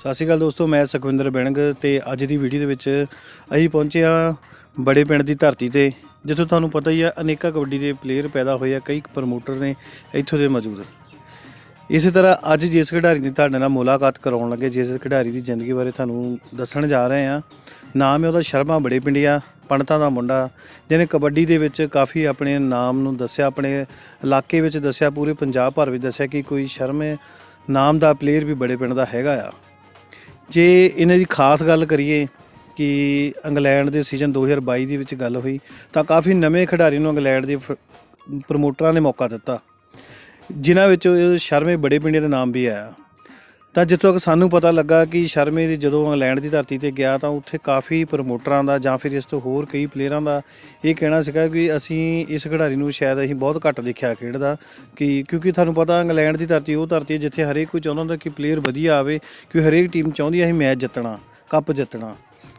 ਸਤਿ ਸ਼੍ਰੀ ਅਕਾਲ ਦੋਸਤੋ, ਮੈਂ ਸੁਖਵਿੰਦਰ ਬਿੰਗ ਤੇ ਅੱਜ ਦੀ ਵੀਡੀਓ ਦੇ ਵਿੱਚ ਅਸੀਂ ਪਹੁੰਚੇ ਹਾਂ ਬੜੇ ਪਿੰਡ ਦੀ ਧਰਤੀ ਤੇ, ਜਿੱਥੋਂ ਤੁਹਾਨੂੰ ਪਤਾ ਹੀ ਆ, ਅਨੇਕਾਂ ਕਬੱਡੀ ਦੇ ਪਲੇਅਰ ਪੈਦਾ ਹੋਏ ਆ, ਕਈ ਪ੍ਰਮੋਟਰ ਨੇ ਇੱਥੋਂ ਦੇ ਮੌਜੂਦ। ਇਸੇ ਤਰ੍ਹਾਂ ਅੱਜ ਜਿਸ ਖਿਡਾਰੀ ਦੀ ਤੁਹਾਡੇ ਨਾਲ ਮੁਲਾਕਾਤ ਕਰਾਉਣ ਲੱਗੇ, ਜਿਸ ਖਿਡਾਰੀ ਦੀ ਜ਼ਿੰਦਗੀ ਬਾਰੇ ਤੁਹਾਨੂੰ ਦੱਸਣ ਜਾ ਰਹੇ ਹਾਂ, ਨਾਮ ਹੈ ਉਹਦਾ ਸ਼ਰਮਾ ਬੜੇ ਪਿੰਡੀਆ ਪੰਡਤਾਂ ਦਾ ਮੁੰਡਾ, ਜਿਹਨੇ ਕਬੱਡੀ ਦੇ ਵਿੱਚ ਕਾਫੀ ਆਪਣੇ ਨਾਮ ਨੂੰ ਦੱਸਿਆ, ਆਪਣੇ ਇਲਾਕੇ ਵਿੱਚ ਦੱਸਿਆ, ਪੂਰੇ ਪੰਜਾਬ ਭਰ ਵਿੱਚ ਦੱਸਿਆ ਕਿ ਕੋਈ ਸ਼ਰਮ ਨਾਮ ਦਾ ਪਲੇਅਰ ਵੀ ਬੜੇ ਪਿੰਡ ਦਾ ਹੈਗਾ ਆ। ਜੇ ਇਹਨਾਂ ਦੀ ਖਾਸ ਗੱਲ ਕਰੀਏ ਕਿ ਇੰਗਲੈਂਡ ਦੇ ਸੀਜ਼ਨ 2022 ਦੇ ਵਿੱਚ ਗੱਲ ਹੋਈ, ਤਾਂ ਕਾਫੀ ਨਵੇਂ ਖਿਡਾਰੀ ਨੂੰ ਇੰਗਲੈਂਡ ਦੇ ਫ- ਪ੍ਰਮੋਟਰਾਂ ਨੇ ਮੌਕਾ ਦਿੱਤਾ। ਜਿਨ੍ਹਾਂ ਵਿੱਚ ਸ਼ਰਮੇ ਬੜੇ ਪਿੰਡੇ ਦਾ ਨਾਮ ਵੀ ਆਇਆ। ਤਾਂ ਜਿੱਥੋਂ ਤੱਕ ਸਾਨੂੰ ਪਤਾ ਲੱਗਾ ਕਿ ਸ਼ਰਮੇ ਦੀ ਜਦੋਂ ਇੰਗਲੈਂਡ ਦੀ ਧਰਤੀ ਤੇ ਗਿਆ ਤਾਂ ਉੱਥੇ ਕਾਫੀ ਪ੍ਰਮੋਟਰਾਂ ਦਾ ਜਾਂ ਫਿਰ ਇਸ ਤੋਂ ਹੋਰ ਕਈ ਪਲੇਅਰਾਂ ਦਾ ਇਹ ਕਹਿਣਾ ਸੀਗਾ ਕਿ ਅਸੀਂ ਇਸ ਖਿਡਾਰੀ ਨੂੰ ਸ਼ਾਇਦ ਅਸੀਂ ਬਹੁਤ ਘੱਟ ਦੇਖਿਆ ਖੇਡਦਾ ਕਿ ਕਿਉਂਕਿ ਤੁਹਾਨੂੰ ਪਤਾ ਇੰਗਲੈਂਡ ਦੀ ਧਰਤੀ, ਉਹ ਧਰਤੀ ਹੈ ਜਿੱਥੇ ਹਰੇਕ ਕੋਈ ਚਾਹੁੰਦਾ ਹੁੰਦਾ ਕਿ ਪਲੇਅਰ ਵਧੀਆ ਆਵੇ, ਕਿ ਹਰੇਕ ਟੀਮ ਚਾਹੁੰਦੀ ਹੈ ਅਸੀਂ ਮੈਚ ਜਿੱਤਣਾ ਕੱਪ ਜਿੱਤਣਾ।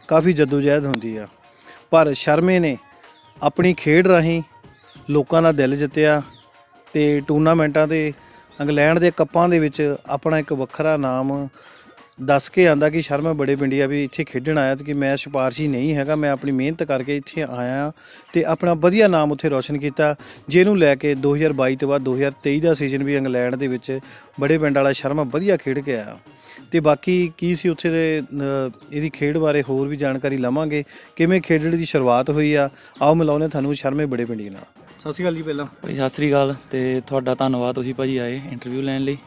ਕਾਫੀ ਜਦੋਜਹਿਦ ਹੁੰਦੀ ਆ। ਪਰ ਸ਼ਰਮੇ ਨੇ ਆਪਣੀ ਖੇਡ ਰਾਹੀਂ ਲੋਕਾਂ ਦਾ ਦਿਲ ਜਿੱਤਿਆ ਤੇ ਟੂਰਨਾਮੈਂਟਾਂ ਦੇ ਇੰਗਲੈਂਡ ਦੇ ਕੱਪਾਂ ਦੇ ਵਿੱਚ ਆਪਣਾ ਇੱਕ ਵੱਖਰਾ ਨਾਮ ਦੱਸ ਕੇ ਆਂਦਾ ਕਿ ਸ਼ਰਮਾ ਬੜੇ ਪਿੰਡੀਆ ਵੀ ਇੱਥੇ ਖੇਡਣ ਆਇਆ ਤੇ ਕਿ ਮੈਂ ਸਿਫਾਰਸ਼ੀ ਨਹੀਂ ਹੈਗਾ, ਮੈਂ ਆਪਣੀ ਮਿਹਨਤ ਕਰਕੇ ਇੱਥੇ ਆਇਆ ਤੇ ਆਪਣਾ ਵਧੀਆ ਨਾਮ ਉੱਥੇ ਰੌਸ਼ਨ ਕੀਤਾ। ਜਿਹਨੂੰ ਲੈ ਕੇ 2022 ਤੋਂ ਬਾਅਦ 2023 ਦਾ ਸੀਜ਼ਨ ਵੀ ਇੰਗਲੈਂਡ ਦੇ ਵਿੱਚ ਬੜੇ ਪਿੰਡ ਵਾਲਾ ਸ਼ਰਮਾ ਵਧੀਆ ਖੇਡ ਕੇ ਆਇਆ। ਤੇ ਬਾਕੀ ਕੀ ਸੀ ਉੱਥੇ ਦੇ ਇਹਦੀ ਖੇਡ ਬਾਰੇ ਹੋਰ ਵੀ ਜਾਣਕਾਰੀ ਲਵਾਂਗੇ। ਕਿਵੇਂ ਖੇਡਣ ਦੀ ਸ਼ੁਰੂਆਤ ਹੋਈ ਆ? ਆਓ ਮਿਲਾਉਂਦੇ ਤੁਹਾਨੂੰ ਸ਼ਰਮੇ ਬੜੇ ਪਿੰਡੀ ਨਾਲ। ਸਤਿ ਸ਼੍ਰੀ ਅਕਾਲ ਜੀ ਪਹਿਲਾਂ। ਭਾਈ, ਸਤਿ ਸ੍ਰੀ ਅਕਾਲ ਤੇ ਤੁਹਾਡਾ ਧੰਨਵਾਦ ਤੁਸੀਂ ਭਾਜੀ ਆਏ ਇੰਟਰਵਿਊ ਲੈਣ ਲਈ।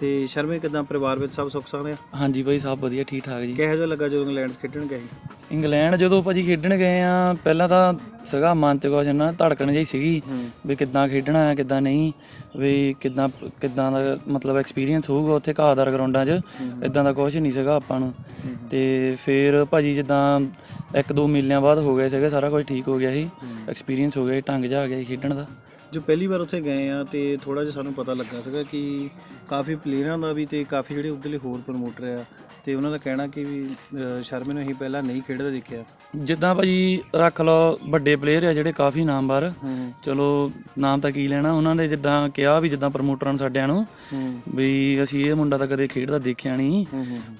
ਤੇ ਸ਼ਰਮੇ ਕਿਦਾਂ ਪਰਿਵਾਰ ਵਿੱਚ ਸਭ ਸੁੱਖ ਸਾਂਦੇ ਆ? ਹਾਂਜੀ ਭਾਈ ਸਭ ਵਧੀਆ ਠੀਕ ਠਾਕ ਜੀ। ਕਿਹੋ ਜਿਹਾ ਲੱਗਾ ਜਦੋਂ ਇੰਗਲੈਂਡ ਖੇਡਣ ਗਏ? ਇੰਗਲੈਂਡ ਜਦੋਂ ਭਾਜੀ ਖੇਡਣ ਗਏ ਆ ਪਹਿਲਾਂ ਤਾਂ ਸਗਾ ਮਨ ਚ ਕੁਛ ਨਾ ਧੜਕਣ ਜਿਹੀ ਸੀਗੀ ਵੀ ਕਿੱਦਾਂ ਖੇਡਣਾ ਹੈ ਕਿੱਦਾਂ ਨਹੀਂ ਵੀ ਕਿੱਦਾਂ ਕਿੱਦਾਂ ਦਾ ਮਤਲਬ ਐਕਸਪੀਰੀਅੰਸ ਹੋਊਗਾ ਉੱਥੇ ਘਾਹਦਾਰ ਗਰਾਊਂਡਾਂ 'ਚ ਇਦਾਂ ਦਾ ਕੁਝ ਨਹੀਂ ਸੀਗਾ ਆਪਾਂ ਨੂੰ। ਤੇ ਫਿਰ ਭਾਜੀ ਜਿੱਦਾਂ ਇੱਕ ਦੋ ਮਹੀਨਿਆਂ ਬਾਅਦ ਹੋ ਗਏ ਸੀਗੇ ਸਾਰਾ ਕੁਝ ਠੀਕ ਹੋ ਗਿਆ ਸੀ। ਐਕਸਪੀਰੀਅੰਸ ਹੋ ਗਿਆ ਢੰਗ ਜਾ ਆ ਗਿਆ ਖੇਡਣ ਦਾ। ਜੋ ਪਹਿਲੀ ਵਾਰ ਉੱਥੇ ਗਏ ਆ ਤੇ ਥੋੜਾ ਜਿਹਾ ਸਾਨੂੰ ਪਤਾ ਲੱਗਾ ਸੀਗਾ ਕਿ ਕਾਫੀ ਪਲੇਅਰਾਂ ਦਾ ਵੀ ਤੇ ਕਾਫੀ ਜਿਹੜੇ ਉੱਧਰਲੇ ਹੋਰ ਪ੍ਰਮੋਟਰ ਆ ਤੇ ਉਹਨਾਂ ਦਾ ਕਹਿਣਾ ਕਿ ਵੀ ਸ਼ਰਮੇ ਨੂੰ ਅਸੀਂ ਪਹਿਲਾਂ ਨਹੀਂ ਖੇਡਦਾ ਦੇਖਿਆ। ਜਿੱਦਾਂ ਭਾਜੀ ਰੱਖ ਲਓ ਵੱਡੇ ਪਲੇਅਰ ਆ ਜਿਹੜੇ ਕਾਫੀ ਨਾਮਵਰ। ਚਲੋ ਨਾਮ ਤਾਂ ਕੀ ਲੈਣਾ ਉਹਨਾਂ ਨੇ ਜਿੱਦਾਂ ਕਿਹਾ ਵੀ ਜਿੱਦਾਂ ਪ੍ਰਮੋਟਰਾਂ ਨੂੰ ਸਾਡਿਆਂ ਨੂੰ ਵੀ ਅਸੀਂ ਇਹ ਮੁੰਡਾ ਤਾਂ ਕਦੇ ਖੇਡਦਾ ਦੇਖਿਆ ਨਹੀਂ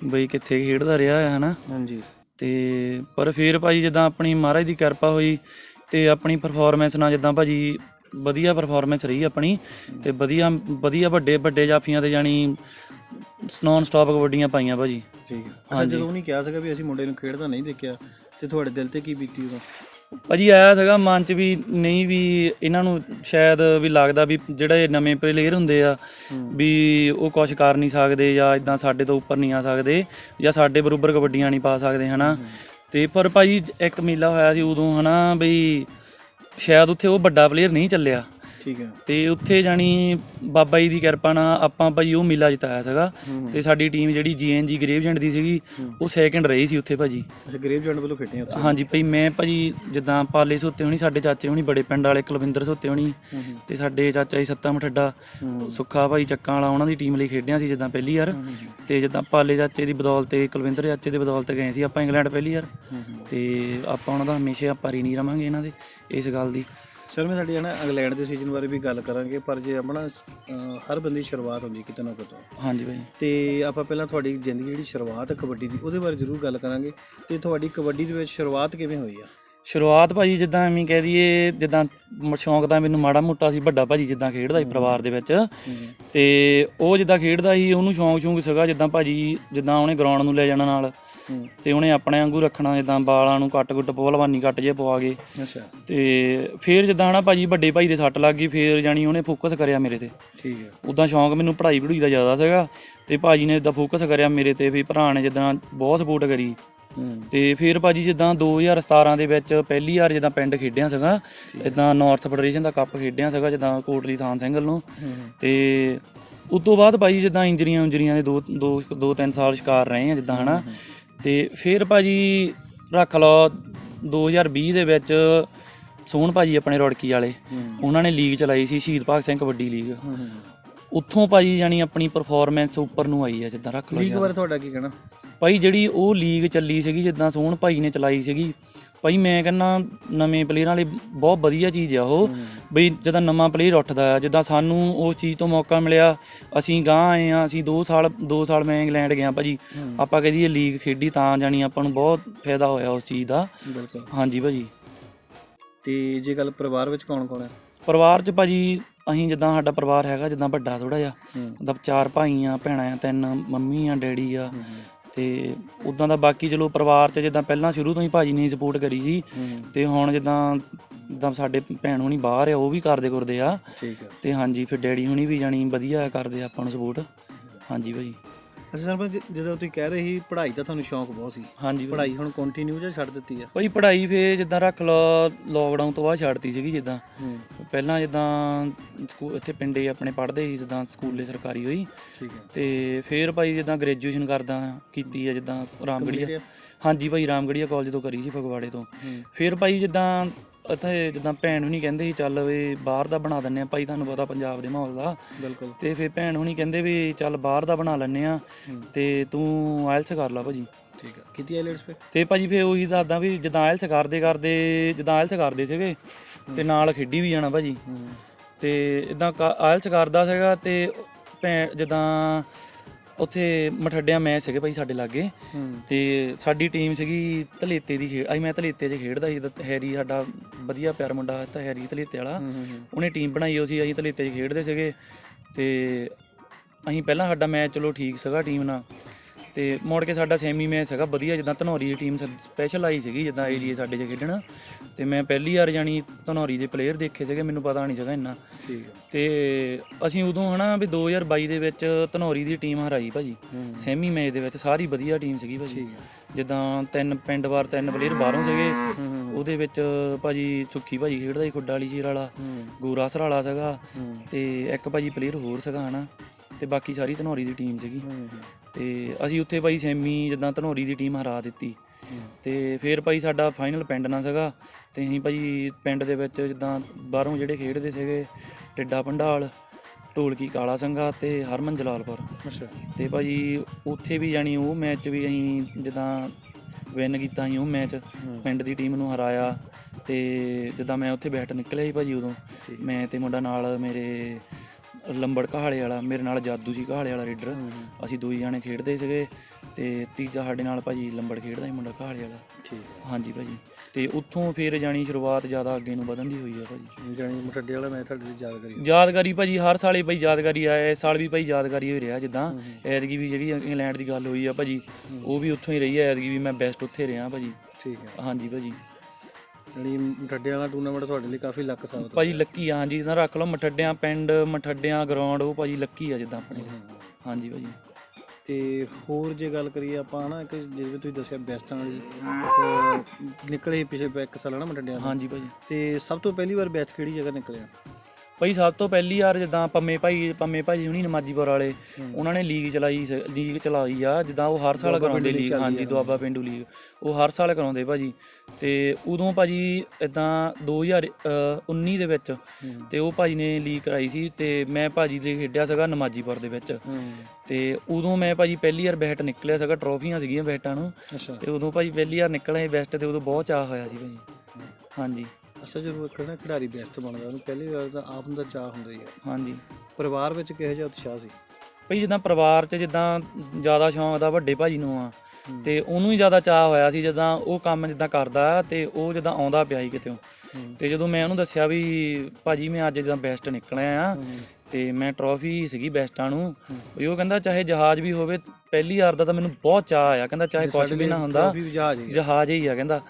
ਬਈ ਕਿੱਥੇ ਖੇਡਦਾ ਰਿਹਾ ਹੈ ਹਨਾ? ਹਾਂਜੀ। ਤੇ ਪਰ ਫਿਰ ਭਾਜੀ ਜਿੱਦਾਂ ਆਪਣੀ ਮਹਾਰਾਜ ਦੀ ਕਿਰਪਾ ਹੋਈ ਤੇ ਆਪਣੀ ਪਰਫਾਰਮੈਂਸ ਨਾਲ ਜਿੱਦਾਂ ਭਾਜੀ ਵਧੀਆ ਪਰਫਾਰਮੈਂਸ ਰਹੀ ਆਪਣੀ ਤੇ ਵਧੀਆ ਵਧੀਆ ਵੱਡੇ ਵੱਡੇ ਜਾਫੀਆਂ ਤੇ ਜਾਣੀ ਨੌਨ ਸਟਾਪ ਕਬੱਡੀਆਂ ਪਾਈਆਂ ਭਾਜੀ। ਠੀਕ ਹੈ। ਅੱਛਾ ਜਦੋਂ ਉਹਨੇ ਕਿਹਾ ਸੀਗਾ ਵੀ ਅਸੀਂ ਮੁੰਡੇ ਨੂੰ ਖੇਡਦਾ ਨਹੀਂ ਦੇਖਿਆ ਤੇ ਤੁਹਾਡੇ ਦਿਲ ਤੇ ਕੀ ਬੀਤੀ ਉਦੋਂ? ਭਾਜੀ ਆਇਆ ਸੀਗਾ ਮਨ ਚ ਵੀ ਨਹੀਂ ਵੀ ਇਹਨਾਂ ਨੂੰ ਸ਼ਾਇਦ ਵੀ ਲੱਗਦਾ ਵੀ ਜਿਹੜੇ ਨਵੇਂ ਪਲੇਅਰ ਹੁੰਦੇ ਆ ਵੀ ਉਹ ਕੁਝ ਕਰ ਨਹੀਂ ਸਕਦੇ ਜਾਂ ਇਦਾਂ ਸਾਡੇ ਤੋਂ ਉੱਪਰ ਨਹੀਂ ਆ ਸਕਦੇ ਜਾਂ ਸਾਡੇ ਬਰੋਬਰ ਕਬੱਡੀਆਂ ਨਹੀਂ ਪਾ ਸਕਦੇ ਹਨਾ? ਤੇ ਪਰ ਭਾਜੀ ਇੱਕ ਮੇਲਾ ਹੋਇਆ ਸੀ ਉਦੋਂ ਹਨਾ ਬਈ ਸ਼ਾਇਦ ਉੱਥੇ ਉਹ ਵੱਡਾ ਪਲੇਅਰ ਨਹੀਂ ਚੱਲਿਆ। ਠੀਕ ਹੈ। ਤੇ ਉੱਥੇ ਜਾਣੀ ਬਾਬਾ ਜੀ ਦੀ ਕਿਰਪਾ ਨਾਲ ਆਪਾਂ ਭਾਜੀ ਉਹ ਮੇਲਾ ਜਿਤਾਇਆ ਸੀਗਾ। ਤੇ ਸਾਡੀ ਟੀਮ ਜਿਹੜੀ ਜੀਐਨਜੀ ਗਰੇਵਜੈਂਟ ਦੀ ਸੀਗੀ ਉਹ ਸੈਕਿੰਡ ਰਹੀ ਸੀ ਉੱਥੇ ਭਾਜੀ। ਅੱਛਾ ਗਰੇਵ ਜੰਡ ਵੱਲੋਂ ਖੇਡੇ ਉੱਥੇ? ਹਾਂਜੀ ਭਈ ਮੈਂ ਭਾਜੀ ਜਿੱਦਾਂ ਪਾਲੇ ਸੋਤੇ ਹੋਣੀ ਸਾਡੇ ਚਾਚੇ ਹੋਣੀ ਬੜੇ ਪਿੰਡ ਵਾਲੇ ਕੁਲਵਿੰਦਰ ਸੋਤੇ ਹੋਣੀ ਤੇ ਸਾਡੇ ਚਾਚਾ ਜੀ ਸੱਤਾ ਮਠੱਡਾ ਸੁੱਖਾ ਭਾਈ ਚੱਕਾਂ ਵਾਲਾ ਉਹਨਾਂ ਦੀ ਟੀਮ ਲਈ ਖੇਡਿਆ ਸੀ ਜਿੱਦਾਂ ਪਹਿਲੀ ਵਾਰ। ਤੇ ਜਿੱਦਾਂ ਪਾਲੇ ਚਾਚੇ ਦੀ ਬਦੌਲਤ ਤੇ ਕੁਲਵਿੰਦਰ ਚਾਚੇ ਦੀ ਬਦੌਲਤ ਗਏ ਸੀ ਆਪਾਂ ਇੰਗਲੈਂਡ ਪਹਿਲੀ ਵਾਰ। ਤੇ ਆਪਾਂ ਉਹਨਾਂ ਦਾ ਹਮੇਸ਼ਾ ਭਾਰੀ ਨਹੀਂ ਰਵਾਂਗੇ ਇਹਨਾਂ ਦੇ ਇਸ ਗੱਲ ਦੀ। ਸਰ ਮੈਂ ਸਾਡੀ ਹੈ ਨਾ ਇੰਗਲੈਂਡ ਦੇ ਸੀਜ਼ਨ ਬਾਰੇ ਵੀ ਗੱਲ ਕਰਾਂਗੇ ਪਰ ਜੇ ਆਪਣਾ ਹਰ ਬੰਦੇ ਦੀ ਸ਼ੁਰੂਆਤ ਹੁੰਦੀ ਕਿਤੇ ਨਾ ਕਿਤੇ। ਹਾਂਜੀ ਭਾਈ। ਤੇ ਆਪਾਂ ਪਹਿਲਾਂ ਤੁਹਾਡੀ ਜ਼ਿੰਦਗੀ ਜਿਹੜੀ ਸ਼ੁਰੂਆਤ ਕਬੱਡੀ ਦੀ ਉਹਦੇ ਬਾਰੇ ਜ਼ਰੂਰ ਗੱਲ ਕਰਾਂਗੇ। ਤੇ ਤੁਹਾਡੀ ਕਬੱਡੀ ਦੇ ਵਿੱਚ ਸ਼ੁਰੂਆਤ ਕਿਵੇਂ ਹੋਈ ਆ? ਸ਼ੁਰੂਆਤ ਭਾਜੀ ਜਿੱਦਾਂ ਐਵੇਂ ਕਹਿ ਦਈਏ ਜਿੱਦਾਂ ਸ਼ੌਂਕ ਤਾਂ ਮੈਨੂੰ ਮਾੜਾ ਮੋਟਾ ਸੀ ਵੱਡਾ ਭਾਜੀ ਜਿੱਦਾਂ ਖੇਡਦਾ ਸੀ ਪਰਿਵਾਰ ਦੇ ਵਿੱਚ। ਤੇ ਉਹ ਜਿੱਦਾਂ ਖੇਡਦਾ ਸੀ ਉਹਨੂੰ ਸ਼ੌਂਕ ਸ਼ੌਂਕ ਸੀਗਾ ਜਿੱਦਾਂ ਭਾਜੀ ਜਿੱਦਾਂ ਉਹਨੇ ਗਰਾਊਂਡ ਨੂੰ ਲੈ ਜਾਣਾ ਨਾਲ। ਤੇ ਉਹਨੇ ਆਪਣੇ ਵਾਂਗੂ ਰੱਖਣਾ ਜਿੱਦਾਂ ਬਾਲਾਂ ਨੂੰ ਕੱਟ ਕੁੱਟ ਪਵਲਵਾਨੀ ਕੱਟ ਜੇ ਪਵਾ ਕੇ। ਅੱਛਾ। ਤੇ ਫਿਰ ਜਿੱਦਾਂ ਹਨਾ ਭਾਜੀ ਵੱਡੇ ਭਾਈ ਦੇ ਸੱਟ ਲੱਗ ਗਈ ਫਿਰ ਜਾਣੀ ਉਹਨੇ ਫੋਕਸ ਕਰਿਆ ਮੇਰੇ ਤੇ। ਠੀਕ ਹੈ। ਉਦਾਂ ਸ਼ੌਂਕ ਮੈਨੂੰ ਪੜ੍ਹਾਈ ਪੜੂਈ ਦਾ ਜ਼ਿਆਦਾ ਸੀਗਾ ਤੇ ਭਾਜੀ ਨੇ ਇਦਾਂ ਫੋਕਸ ਕਰਿਆ ਮੇਰੇ ਤੇ ਵੀ ਭਰਾ ਨੇ ਜਿੱਦਾਂ ਬਹੁਤ ਸਪੋਰਟ ਕਰੀ। ਤੇ ਫਿਰ ਭਾਜੀ ਜਿੱਦਾਂ 2017 ਦੇ ਵਿੱਚ ਪਹਿਲੀ ਵਾਰ ਜਿੱਦਾਂ ਪਿੰਡ ਖੇਡਿਆ ਸੀਗਾ ਇਦਾਂ ਨਾਰਥ ਫੈਡਰੇਸ਼ਨ ਦਾ ਕੱਪ ਖੇਡਿਆ ਸੀਗਾ ਜਿੱਦਾਂ ਕੋਟਲੀ ਥਾਨ ਸਿੰਘਲ ਨੂੰ। ਤੇ ਉਸ ਤੋਂ ਬਾਅਦ ਭਾਜੀ ਜਿੱਦਾਂ ਇੰਜਰੀਆਂ ਇੰਜਰੀਆਂ ਦੇ ਦੋ ਦੋ ਦੋ ਤਿੰਨ ਸਾਲ ਸ਼ਿਕਾਰ ਰਹੇ ਆ ਜਿੱਦਾਂ ਹਨਾ। ਤੇ ਫਿਰ ਭਾਜੀ ਰੱਖ ਲਓ 2020 ਦੇ ਵਿੱਚ ਸੋਹਣ ਭਾਜੀ ਆਪਣੇ ਰੋੜਕੀ ਵਾਲੇ। ਉਹਨਾਂ ਨੇ ਲੀਗ ਚਲਾਈ ਸੀ ਸ਼ਹੀਦ ਭਗਤ ਸਿੰਘ ਕਬੱਡੀ ਲੀਗ। ਉੱਥੋਂ ਭਾਜੀ ਜਾਨੀ ਆਪਣੀ ਪਰਫਾਰਮੈਂਸ ਉੱਪਰ ਨੂੰ ਆਈ ਆ ਜਿੱਦਾਂ ਰੱਖ ਲਓ ਲੀਗ। ਬਾਰੇ ਤੁਹਾਡਾ ਕੀ ਕਹਿਣਾ? ਭਾਈ ਜਿਹੜੀ ਉਹ ਲੀਗ ਚੱਲੀ ਸੀਗੀ ਜਿੱਦਾਂ ਸੋਹਣ ਭਾਈ ਨੇ ਚਲਾਈ ਸੀਗੀ ਭਾਈ ਮੈਂ ਕਹਿੰਦਾ ਨਵੇਂ ਪਲੇਅਰਾਂ ਲਈ ਬਹੁਤ ਵਧੀਆ ਚੀਜ਼ ਆ ਉਹ। ਬਈ ਜਦੋਂ ਨਵਾਂ ਪਲੇਅਰ ਉੱਠਦਾ ਆ ਜਿੱਦਾਂ ਸਾਨੂੰ ਉਸ ਚੀਜ਼ ਤੋਂ ਮੌਕਾ ਮਿਲਿਆ ਅਸੀਂ ਗਾਂ ਆਏ ਆ ਅਸੀਂ 2 ਸਾਲ 2 ਸਾਲ ਮੈਂ ਇੰਗਲੈਂਡ ਗਿਆ ਭਾਜੀ। ਆਪਾਂ ਕਹਦੀ ਇਹ ਲੀਗ ਖੇਡੀ ਤਾਂ ਜਾਣੀ ਆਪਾਂ ਨੂੰ ਬਹੁਤ ਫਾਇਦਾ ਹੋਇਆ ਉਸ ਚੀਜ਼ ਦਾ। ਬਿਲਕੁਲ। ਹਾਂਜੀ ਭਾਜੀ। ਤੇ ਜੇ ਗੱਲ ਪਰਿਵਾਰ ਵਿੱਚ ਕੌਣ ਕੌਣ ਹੈ ਪਰਿਵਾਰ 'ਚ ਭਾਜੀ ਅਸੀਂ ਜਿੱਦਾਂ ਸਾਡਾ ਪਰਿਵਾਰ ਹੈਗਾ ਜਿੱਦਾਂ ਵੱਡਾ ਥੋੜਾ ਜਿਹਾ। ਮਤਲਬ ਚਾਰ ਭਾਈ ਆ ਭੈਣਾਂ ਆ ਤਿੰਨ ਮੰਮੀ ਆ ਡੈਡੀ ਆ। ਤੇ ਉਦਾਂ ਦਾ ਬਾਕੀ ਚਲੋ ਪਰਿਵਾਰ 'ਚ ਜਿੱਦਾਂ ਪਹਿਲਾਂ ਸ਼ੁਰੂ ਤੋਂ ਹੀ ਭਾਜੀ ਨੇ ਸਪੋਰਟ ਕਰੀ ਸੀ ਤੇ ਹੁਣ ਜਿੱਦਾਂ ਜਿੱਦਾਂ ਸਾਡੇ ਭੈਣ ਹੁਣੀ ਬਾਹਰ ਆ ਉਹ ਵੀ ਕਰਦੇ ਕਰਦੇ ਆ। ਠੀਕ ਹੈ ਤੇ ਹਾਂਜੀ ਫਿਰ ਡੈਡੀ ਹੁਣੀ ਵੀ ਜਾਣੀ ਵਧੀਆ ਕਰਦੇ ਆ ਆਪਾਂ ਨੂੰ ਸਪੋਰਟ ਹਾਂਜੀ ਭਾਜੀ। ਸਰਪੰਚ ਜ- ਜਦੋਂ ਤੁਸੀਂ ਕਹਿ ਰਹੇ ਸੀ ਪੜ੍ਹਾਈ ਦਾ ਤੁਹਾਨੂੰ ਸ਼ੌਂਕ ਬਹੁਤ ਸੀ। ਹਾਂਜੀ। ਭਾਈ ਪੜ੍ਹਾਈ ਹੁਣ ਕੰਟੀਨਿਊ ਜਾਂ ਛੱਡ ਦਿੱਤੀ ਆ? ਭਾਈ ਪੜ੍ਹਾਈ ਫੇ ਜਿੱਦਾਂ ਰੱਖ ਲਓ ਲੋਕਡਾਊਨ ਤੋਂ ਬਾਅਦ ਛੱਡਤੀ ਸੀਗੀ ਜਿੱਦਾਂ। ਹੂੰ। ਪਹਿਲਾਂ ਜਿੱਦਾਂ ਸਕੂ ਇੱਥੇ ਪਿੰਡੇ ਆਪਣੇ ਪੜ੍ਹਦੇ ਸੀ ਜਿੱਦਾਂ ਸਕੂਲੇ ਸਰਕਾਰੀ ਹੋਈ। ਠੀਕ ਹੈ। ਤੇ ਫੇਰ ਭਾਈ ਜਿੱਦਾਂ ਗ੍ਰੈਜੂਏਸ਼ਨ ਕਰਦਾ ਕੀਤੀ ਆ ਜਿੱਦਾਂ ਰਾਮਗੜੀਆ ਹਾਂਜੀ ਭਾਈ ਰਾਮਗੜੀਆ ਕਾਲਜ ਤੋਂ ਕਰੀ ਸੀ ਫਗਵਾੜੇ ਤੋਂ। ਹੂੰ। ਫੇਰ ਭਾਈ ਜਿੱਦਾਂ ਇੱਥੇ ਜਿੱਦਾਂ ਭੈਣ ਹੁਣੀ ਕਹਿੰਦੇ ਸੀ ਚੱਲ ਵੀ ਬਾਹਰ ਦਾ ਬਣਾ ਦਿੰਨੇ ਆ ਭਾਈ ਤੁਹਾਨੂੰ ਪਤਾ ਪੰਜਾਬ ਦੇ ਮਾਹੌਲ ਦਾ। ਬਿਲਕੁਲ। ਤੇ ਫੇਰ ਭੈਣ ਹੁਣੀ ਕਹਿੰਦੇ ਵੀ ਚੱਲ ਬਾਹਰ ਦਾ ਬਣਾ ਲੈਨੇ ਆ ਤੇ ਤੂੰ ਆਇਲਸ ਕਰ ਲਾ ਭਾਜੀ। ਠੀਕ ਹੈ ਕੀਤੀ ਆਈਲੈਟਸ ਫਿਰ? ਤੇ ਭਾਜੀ ਫੇਰ ਉਹੀ ਦੱਸਦਾ ਵੀ ਜਿੱਦਾਂ ਆਇਲਸ ਕਰਦੇ ਕਰਦੇ ਜਿੱਦਾਂ ਆਇਲਸ ਕਰਦੇ ਸੀਗੇ ਤੇ ਨਾਲ ਖੇਡੀ ਵੀ ਜਾਣਾ ਭਾਜੀ। ਤੇ ਇਦਾਂ ਆਇਲਸ ਕਰਦਾ ਸੀਗਾ ਤੇ ਭੈਣ ਜਿੱਦਾਂ ਉੱਥੇ ਮਠੱਡਿਆਂ ਮੈਚ ਸੀਗੇ ਭਾਈ ਸਾਡੇ ਲਾਗੇ। ਤੇ ਸਾਡੀ ਟੀਮ ਸੀਗੀ ਧਲੇਤੇ ਦੀ ਖੇਡ ਅਸੀਂ ਮੈਂ ਧਲੇਤੇ 'ਚ ਖੇਡਦਾ ਸੀ ਤਾਂ ਹੈਰੀ ਸਾਡਾ ਵਧੀਆ ਪਿਆਰ ਮੁੰਡਾ ਤਾਂ ਹੈਰੀ ਧਲੇਤੇ ਵਾਲਾ। ਉਹਨੇ ਟੀਮ ਬਣਾਈ ਹੋਈ ਸੀ ਅਸੀਂ ਧਲੇਤੇ 'ਚ ਖੇਡਦੇ ਸੀਗੇ। ਤੇ ਅਸੀਂ ਪਹਿਲਾਂ ਸਾਡਾ ਮੈਚ ਚਲੋ ਠੀਕ ਸੀਗਾ ਟੀਮ ਨਾਲ। ਤੇ ਮੁੜ ਕੇ ਸਾਡਾ ਸੈਮੀ ਮੈਚ ਸੀਗਾ ਵਧੀਆ ਜਿੱਦਾਂ ਧਨੌਰੀ ਦੀ ਟੀਮ ਸਪੈਸ਼ਲ ਆਈ ਸੀਗੀ ਜਿੱਦਾਂ ਏਰੀਆ ਸਾਡੇ 'ਚ ਖੇਡਣ। ਤੇ ਮੈਂ ਪਹਿਲੀ ਵਾਰ ਜਾਣੀ ਧਨੌਰੀ ਦੇ ਪਲੇਅਰ ਦੇਖੇ ਸੀਗੇ ਮੈਨੂੰ ਪਤਾ ਨਹੀਂ ਸੀਗਾ ਇੰਨਾ। ਠੀਕ ਤੇ ਅਸੀਂ ਉਦੋਂ ਹਨਾ ਵੀ 2022 ਦੇ ਵਿੱਚ ਧਨੌਰੀ ਦੀ ਟੀਮ ਹਰਾਈ ਭਾਜੀ। ਸੈਮੀ ਮੈਚ ਦੇ ਵਿੱਚ ਸਾਰੀ ਵਧੀਆ ਟੀਮ ਸੀਗੀ ਭਾਜੀ। ਜਿੱਦਾਂ ਤਿੰਨ ਪਿੰਡ ਵਾਰ ਤਿੰਨ ਪਲੇਅਰ ਬਾਹਰੋਂ ਸੀਗੇ। ਉਹਦੇ ਵਿੱਚ ਭਾਜੀ ਸੁੱਖੀ ਭਾਜੀ ਖੇਡਦਾ ਸੀ ਖੁੱਡਾ ਵਾਲੀ ਚੀਰ ਵਾਲਾ। ਹੂੰ। ਗੋਰਾ ਸਰਾਲਾ ਸੀਗਾ। ਤੇ ਇੱਕ ਭਾਜੀ ਪਲੇਅਰ ਹੋਰ ਸੀਗਾ ਹਨਾ। ਤੇ ਬਾਕੀ ਸਾਰੀ ਧਨੌਰੀ ਦੀ ਟੀਮ ਸੀਗੀ। ਤੇ ਅਸੀਂ ਉੱਥੇ ਭਾਈ ਸੈਮੀ ਜਿੱਦਾਂ ਧਨੌਰੀ ਦੀ ਟੀਮ ਹਰਾ ਦਿੱਤੀ। ਤੇ ਫਿਰ ਭਾਈ ਸਾਡਾ ਫਾਈਨਲ ਪਿੰਡ ਨਾਲ ਸੀਗਾ ਤੇ ਅਸੀਂ ਭਾਈ ਪਿੰਡ ਦੇ ਵਿੱਚ ਜਿੱਦਾਂ ਬਾਹਰੋਂ ਜਿਹੜੇ ਖੇਡਦੇ ਸੀਗੇ ਟਿੱਡਾ ਪੰਡਾਲ ਢੋਲਕੀ ਕਾਲਾ ਸੰਘਾ ਤੇ ਹਰਮਨ ਜਲਾਲਪੁਰ। ਅੱਛਾ। ਤੇ ਭਾਜੀ ਉੱਥੇ ਵੀ ਜਾਣੀ ਉਹ ਮੈਚ ਵੀ ਅਸੀਂ ਜਿੱਦਾਂ ਵਿਨ ਕੀਤਾ ਸੀ ਉਹ ਮੈਚ ਪਿੰਡ ਦੀ ਟੀਮ ਨੂੰ ਹਰਾਇਆ। ਤੇ ਜਿੱਦਾਂ ਮੈਂ ਉੱਥੇ ਬੈਟ ਨਿਕਲਿਆ ਸੀ ਭਾਜੀ ਉਦੋਂ। ਮੈਂ ਤੇ ਮੁੰਡਾ ਨਾਲ ਮੇਰੇ ਲੰਬੜ ਕਹਾਲੇ ਵਾਲਾ ਮੇਰੇ ਨਾਲ ਜਾਦੂ ਸੀ ਕਹਾਲੇ ਵਾਲਾ ਰੀਡਰ। ਅਸੀਂ ਦੋ ਹੀ ਜਾਣੇ ਖੇਡਦੇ ਸੀਗੇ ਤੇ ਤੀਜਾ ਸਾਡੇ ਨਾਲ ਭਾਜੀ ਲੰਬੜ ਖੇਡਦਾ ਸੀ ਮੁੰਡਾ ਕਹਾਲੇ ਵਾਲਾ। ਠੀਕ ਹਾਂਜੀ ਭਾਜੀ। ਤੇ ਉੱਥੋਂ ਫਿਰ ਜਾਣੀ ਸ਼ੁਰੂਆਤ ਜ਼ਿਆਦਾ ਅੱਗੇ ਨੂੰ ਵਧਣ ਦੀ ਹੋਈ ਆ ਭਾਜੀ। ਜਾਨੀ ਮਟੱਡੇ ਵਾਲਾ ਮੈਂ ਤੁਹਾਡੇ ਲਈ ਯਾਦ ਕਰੀ ਯਾਦਗਾਰੀ ਭਾਜੀ ਹਰ ਸਾਲ ਹੀ ਭਾਈ ਯਾਦਗਾਰੀ ਆਇਆ ਇਸ ਸਾਲ ਵੀ ਭਾਈ ਯਾਦਗਾਰੀ ਹੋਈ ਰਿਹਾ ਜਿੱਦਾਂ। ਐਤਕੀ ਵੀ ਜਿਹੜੀ ਇੰਗਲੈਂਡ ਦੀ ਗੱਲ ਹੋਈ ਆ ਭਾਜੀ ਉਹ ਵੀ ਉੱਥੋਂ ਹੀ ਰਹੀ ਆ ਐਤਕੀ ਵੀ ਮੈਂ ਬੈਸਟ ਉੱਥੇ ਰਿਹਾ ਭਾਜੀ। ਠੀਕ ਹੈ। ਹਾਂਜੀ ਭਾਜੀ। ਜਾਨੀ ਮਟੱਡੇ ਵਾਲਾ ਟੂਰਨਾਮੈਂਟ ਤੁਹਾਡੇ ਲਈ ਕਾਫੀ ਲੱਕ ਸਾਬਤ ਭਾਜੀ ਲੱਕੀ ਆ ਹਾਂਜੀ ਜਿੱਦਾਂ ਰੱਖ ਲਓ ਮਠੱਡਿਆਂ ਪਿੰਡ ਮਠੱਡਿਆਂ ਗਰਾਊਂਡ ਉਹ ਭਾਜੀ ਲੱਕੀ ਆ ਜਿੱਦਾਂ ਆਪਣੇ ਲਈ। ਹਾਂਜੀ ਭਾਜੀ। ਤੇ ਹੋਰ ਜੇ ਗੱਲ ਕਰੀਏ ਆਪਾਂ ਹਨਾ ਕਿ ਜਿਵੇਂ ਤੁਸੀਂ ਦੱਸਿਆ ਬੈਸਟਾਂ ਵਾਲੀ ਨਿਕਲੇ ਪਿਛਲੇ ਇੱਕ ਸਾਲ ਹਨਾ ਮਟੱਡਿਆਂ ਤੋਂ। ਹਾਂਜੀ ਭਾਜੀ। ਤੇ ਸਭ ਤੋਂ ਪਹਿਲੀ ਵਾਰ ਬੈਸਟ ਕਿਹੜੀ ਜਗ੍ਹਾ ਨਿਕਲਿਆ ਭਾਈ ਸਭ ਤੋਂ ਪਹਿਲੀ ਵਾਰ ਜਿੱਦਾਂ ਪੰਮੇ ਭਾਈ ਪੰਮੇ ਭਾਜੀ ਹੁਣੀ ਨਮਾਜੀਪੁਰ ਵਾਲੇ ਉਹਨਾਂ ਨੇ ਲੀਗ ਚਲਾਈ ਸ- ਲੀਗ ਚਲਾਈ ਆ ਜਿੱਦਾਂ ਉਹ ਹਰ ਸਾਲ ਕਰਾਉਂਦੇ ਲੀਗ ਹਾਂਜੀ ਦੁਆਬਾ ਪਿੰਡੂ ਲੀਗ ਉਹ ਹਰ ਸਾਲ ਕਰਾਉਂਦੇ ਭਾਜੀ। ਤੇ ਉਦੋਂ ਭਾਜੀ ਇਦਾਂ 2019 ਦੇ ਵਿੱਚ ਤੇ ਉਹ ਭਾਜੀ ਨੇ ਲੀਗ ਕਰਾਈ ਸੀ ਤੇ ਮੈਂ ਭਾਜੀ ਦੇ ਖੇਡਿਆ ਸੀਗਾ ਨਮਾਜੀਪੁਰ ਦੇ ਵਿੱਚ। ਤੇ ਉਦੋਂ ਮੈਂ ਭਾਜੀ ਪਹਿਲੀ ਵਾਰ ਬੈਟ ਨਿਕਲਿਆ ਸੀਗਾ ਟਰੋਫੀਆਂ ਸੀਗੀਆਂ ਬੈਟਾਂ ਨੂੰ। ਅੱਛਾ। ਤੇ ਉਦੋਂ ਭਾਜੀ ਪਹਿਲੀ ਵਾਰ ਨਿਕਲਿਆ ਬੈਸਟ ਤੇ ਉਦੋਂ ਬਹੁਤ ਚਾਹ ਹੋਇਆ ਸੀ ਭਾਜੀ। ਹਾਂਜੀ। ਅੱਛਾ ਜਦੋਂ ਇੱਕ ਨਾ ਖਿਡਾਰੀ ਬੈਸਟ ਬਣਦਾ? ਉਹਨੂੰ ਪਹਿਲੀ ਵਾਰ ਤਾਂ ਆਪ ਨੂੰ ਤਾਂ ਚਾਹ ਹੁੰਦਾ ਹੀ ਹੈ। ਹਾਂਜੀ। ਪਰਿਵਾਰ ਵਿੱਚ ਕਿਹੋ ਜਿਹਾ ਉਤਸ਼ਾਹ ਸੀ? ਭਈ ਜਿੱਦਾਂ ਪਰਿਵਾਰ 'ਚ ਜਿੱਦਾਂ ਜ਼ਿਆਦਾ ਸ਼ੌਂਕ ਦਾ ਵੱਡੇ ਭਾਜੀ ਨੂੰ ਆ ਤੇ ਉਹਨੂੰ ਹੀ ਜ਼ਿਆਦਾ ਚਾਹ ਹੋਇਆ ਸੀ ਜਿੱਦਾਂ ਉਹ ਕੰਮ ਜਿੱਦਾਂ ਕਰਦਾ ਤੇ ਉਹ ਜਿੱਦਾਂ ਆਉਂਦਾ ਪਿਆ ਸੀ ਕਿਤੇੋਂ ਤੇ ਜਦੋਂ ਮੈਂ ਉਹਨੂੰ ਦੱਸਿਆ ਵੀ ਭਾਜੀ ਮੈਂ ਅੱਜ ਜਿੱਦਾਂ ਬੈਸਟ ਨਿਕਲਿਆ ਆ ਤੇ ਮੈਂ ਟਰੋਫੀ ਸੀਗੀ ਬੈਸਟਾਂ ਨੂੰ। ਵੀ ਉਹ ਕਹਿੰਦਾ ਚਾਹੇ ਜਹਾਜ਼ ਵੀ ਹੋਵੇ ਪਹਿਲੀ ਵਾਰ ਦਾ ਤਾਂ ਮੈਨੂੰ ਬਹੁਤ ਚਾਹ ਆਇਆ। ਕਹਿੰਦਾ ਚਾਹੇ ਕੁਝ ਵੀ ਨਾ ਹੁੰਦਾ ਜਹਾਜ਼ ਹੀ ਆ। ਕਹਿੰਦਾ।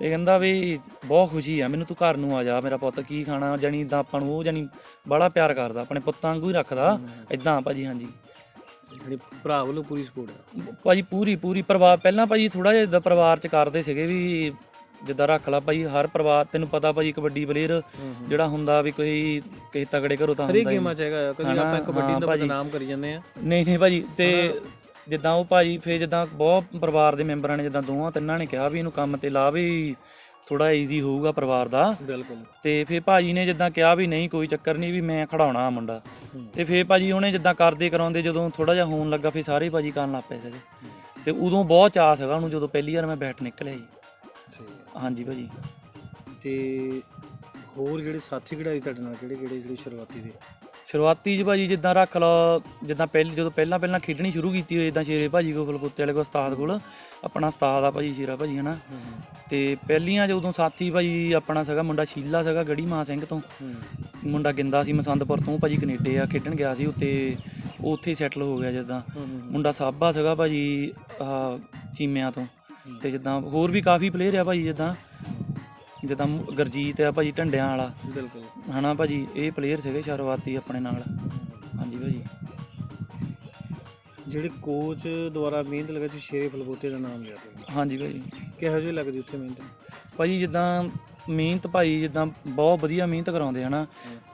ਇਹ ਕਹਿੰਦਾ ਵੀ ਬਹੁਤ ਖੁਸ਼ੀ ਆ ਮੈਨੂੰ ਤੂੰ ਘਰ ਨੂੰ ਆ ਜਾ ਮੇਰਾ ਪੁੱਤ ਕੀ ਖਾਣਾ ਜਾਨੀ ਇਦਾਂ ਆਪਾਂ ਨੂੰ ਉਹ ਜਾਨੀ ਬੜਾ ਪਿਆਰ ਕਰਦਾ ਆਪਣੇ ਪੁੱਤਾਂ ਵਾਂਗੂ ਹੀ ਰੱਖਦਾ। ਇਦਾਂ ਭਾਜੀ ਹਾਂਜੀ। ਜਿਹੜੀ ਭਰਾ ਵੱਲੋਂ ਪੂਰੀ ਸਪੋਰਟ ਹੈ ਭਾਜੀ ਪੂਰੀ ਪੂਰੀ ਪਰਿਵਾਰ ਪਹਿਲਾਂ ਭਾਜੀ ਥੋੜਾ ਜਿਹਾ ਇਦਾਂ ਪਰਿਵਾਰ ਚ ਕਰਦੇ ਸੀਗੇ ਵੀ ਜਿੱਦਾਂ ਰੱਖ ਲਾ ਭਾਜੀ ਹਰ ਪਰਿਵਾਰ ਤੈਨੂੰ ਪਤਾ ਭਾਜੀ ਕਬੱਡੀ ਪਲੇਅਰ ਜਿਹੜਾ ਹੁੰਦਾ ਵੀ ਕੋਈ ਕਿਸੇ ਤਗੜੇ ਘਰੋਂ ਤਾਂ ਹੁੰਦਾ ਹੀ ਗੇਮਾਂ ਚ ਹੈਗਾ ਕਦੀ ਆਪਾਂ ਕਬੱਡੀ ਦਾ। ਬਦਨਾਮ ਕਰੀ ਜਾਂਦੇ ਆ। ਨਹੀਂ ਨਹੀਂ ਭਾਜੀ ਤੇ ਜਿੱਦਾਂ ਉਹ ਭਾਜੀ ਫੇ ਜਿੱਦਾਂ ਬਹੁਤ ਪਰਿਵਾਰ ਦੇ ਮੈਂਬਰਾਂ ਨੇ ਜਿੱਦਾਂ ਦੋਵਾਂ ਤਿੰਨਾਂ ਨੇ ਕਿਹਾ ਵੀ ਇਹਨੂੰ ਕੰਮ ਤੇ ਲਾ ਵੀ ਥੋੜਾ ਈਜ਼ੀ ਹੋਊਗਾ ਪਰਿਵਾਰ ਦਾ। ਬਿਲਕੁਲ। ਤੇ ਫੇ ਭਾਜੀ ਨੇ ਜਿੱਦਾਂ ਕਿਹਾ ਵੀ ਨਹੀਂ ਕੋਈ ਚੱਕਰ ਨਹੀਂ ਵੀ ਮੈਂ ਖੜਾਉਣਾ ਆ ਮੁੰਡਾ। ਤੇ ਫੇ ਭਾਜੀ ਉਹਨੇ ਜਿੱਦਾਂ ਕਰਦੇ ਕਰਾਉਂਦੇ ਜਦੋਂ ਥੋੜਾ ਜਿਹਾ ਹੋਣ ਲੱਗਾ ਫੇ ਸਾਰੇ ਭਾਜੀ ਕਰਨ ਲੱਗ ਪਏ ਸੀਗੇ। ਤੇ ਉਦੋਂ ਬਹੁਤ ਚਾਅ ਸੀਗਾ ਉਹਨੂੰ ਜਦੋਂ ਪਹਿਲੀ ਵਾਰ ਮੈਂ ਬੈਟ ਨਿਕਲਿਆ ਜੀ। ਹਾਂਜੀ ਭਾਜੀ। ਤੇ ਹੋਰ ਜਿਹੜੇ ਸਾਥੀ ਖਿਡਾਰੀ ਤੁਹਾਡੇ ਨਾਲ ਕਿਹੜੇ ਕਿਹੜੇ ਜਿਹੜੇ ਸ਼ੁਰੂਆਤੀ ਦੇ? ਸ਼ੁਰੂਆਤੀ ਚ ਭਾਜੀ ਜਿੱਦਾਂ ਰੱਖ ਲਓ ਜਿੱਦਾਂ ਪਹਿਲੀ ਜਦੋਂ ਪਹਿਲਾਂ ਪਹਿਲਾਂ ਖੇਡਣੀ ਸ਼ੁਰੂ ਕੀਤੀ ਹੋਈ ਜਿੱਦਾਂ ਸ਼ੇਰੇ ਭਾਜੀ ਕੋਲ ਫਲਪੁੱਤੇ ਵਾਲੇ ਕੋਲ ਉਸਤਾਦ ਕੋਲ ਆਪਣਾ ਉਸਤਾਦ ਆ ਭਾਜੀ ਸ਼ੇਰਾ ਭਾਜੀ ਹਨਾ? ਤੇ ਪਹਿਲੀਆਂ ਜਦੋਂ ਸਾਥੀ ਭਾਜੀ ਆਪਣਾ ਸੀਗਾ ਮੁੰਡਾ ਸ਼ੀਲਾ ਸੀਗਾ ਗੜੀ ਮਾਂ ਸਿੰਘ ਤੋਂ। ਮੁੰਡਾ ਗਿੰਦਾ ਸੀ ਮਸੰਦਪੁਰ ਤੋਂ ਭਾਜੀ ਕੈਨੇਡੇ ਆ ਖੇਡਣ ਗਿਆ ਸੀ ਉੱਤੇ ਉੱਥੇ ਸੈਟਲ ਹੋ ਗਿਆ ਜਿੱਦਾਂ। ਮੁੰਡਾ ਸਾਬਾ ਸੀਗਾ ਭਾਜੀ ਚੀਮਿਆਂ ਤੋਂ। ਤੇ ਜਿੱਦਾਂ ਹੋਰ ਵੀ ਕਾਫੀ ਪਲੇਅਰ ਆ ਭਾਜੀ ਜਿੱਦਾਂ ਜਿੱਦਾਂ ਗੁਰਜੀਤ ਆ ਭਾਜੀ ਢੰਡਿਆਂ ਵਾਲਾ। ਬਿਲਕੁਲ। ਹਨਾ ਭਾਜੀ ਇਹ ਪਲੇਅਰ ਸੀਗੇ ਸ਼ੁਰੂਆਤੀ ਆਪਣੇ ਨਾਲ। ਹਾਂਜੀ ਭਾਜੀ। ਜਿਹੜੇ ਕੋਚ ਦੁਆਰਾ ਮਿਹਨਤ ਲਗਾ ਤੁਸੀਂ ਸ਼ੇਰੇ ਫਲਬੋਤੇ ਦਾ ਨਾਮ ਲਿਆ ਤੁਸੀਂ ਹਾਂਜੀ ਭਾਜੀ। ਕਿਹੋ ਜਿਹੀ ਲੱਗਦੀ ਉੱਥੇ ਮਿਹਨਤ? ਭਾਜੀ ਜਿੱਦਾਂ ਮਿਹਨਤ ਭਾਈ ਜਿੱਦਾਂ ਬਹੁਤ ਵਧੀਆ ਮਿਹਨਤ ਕਰਾਉਂਦੇ ਹਨਾ।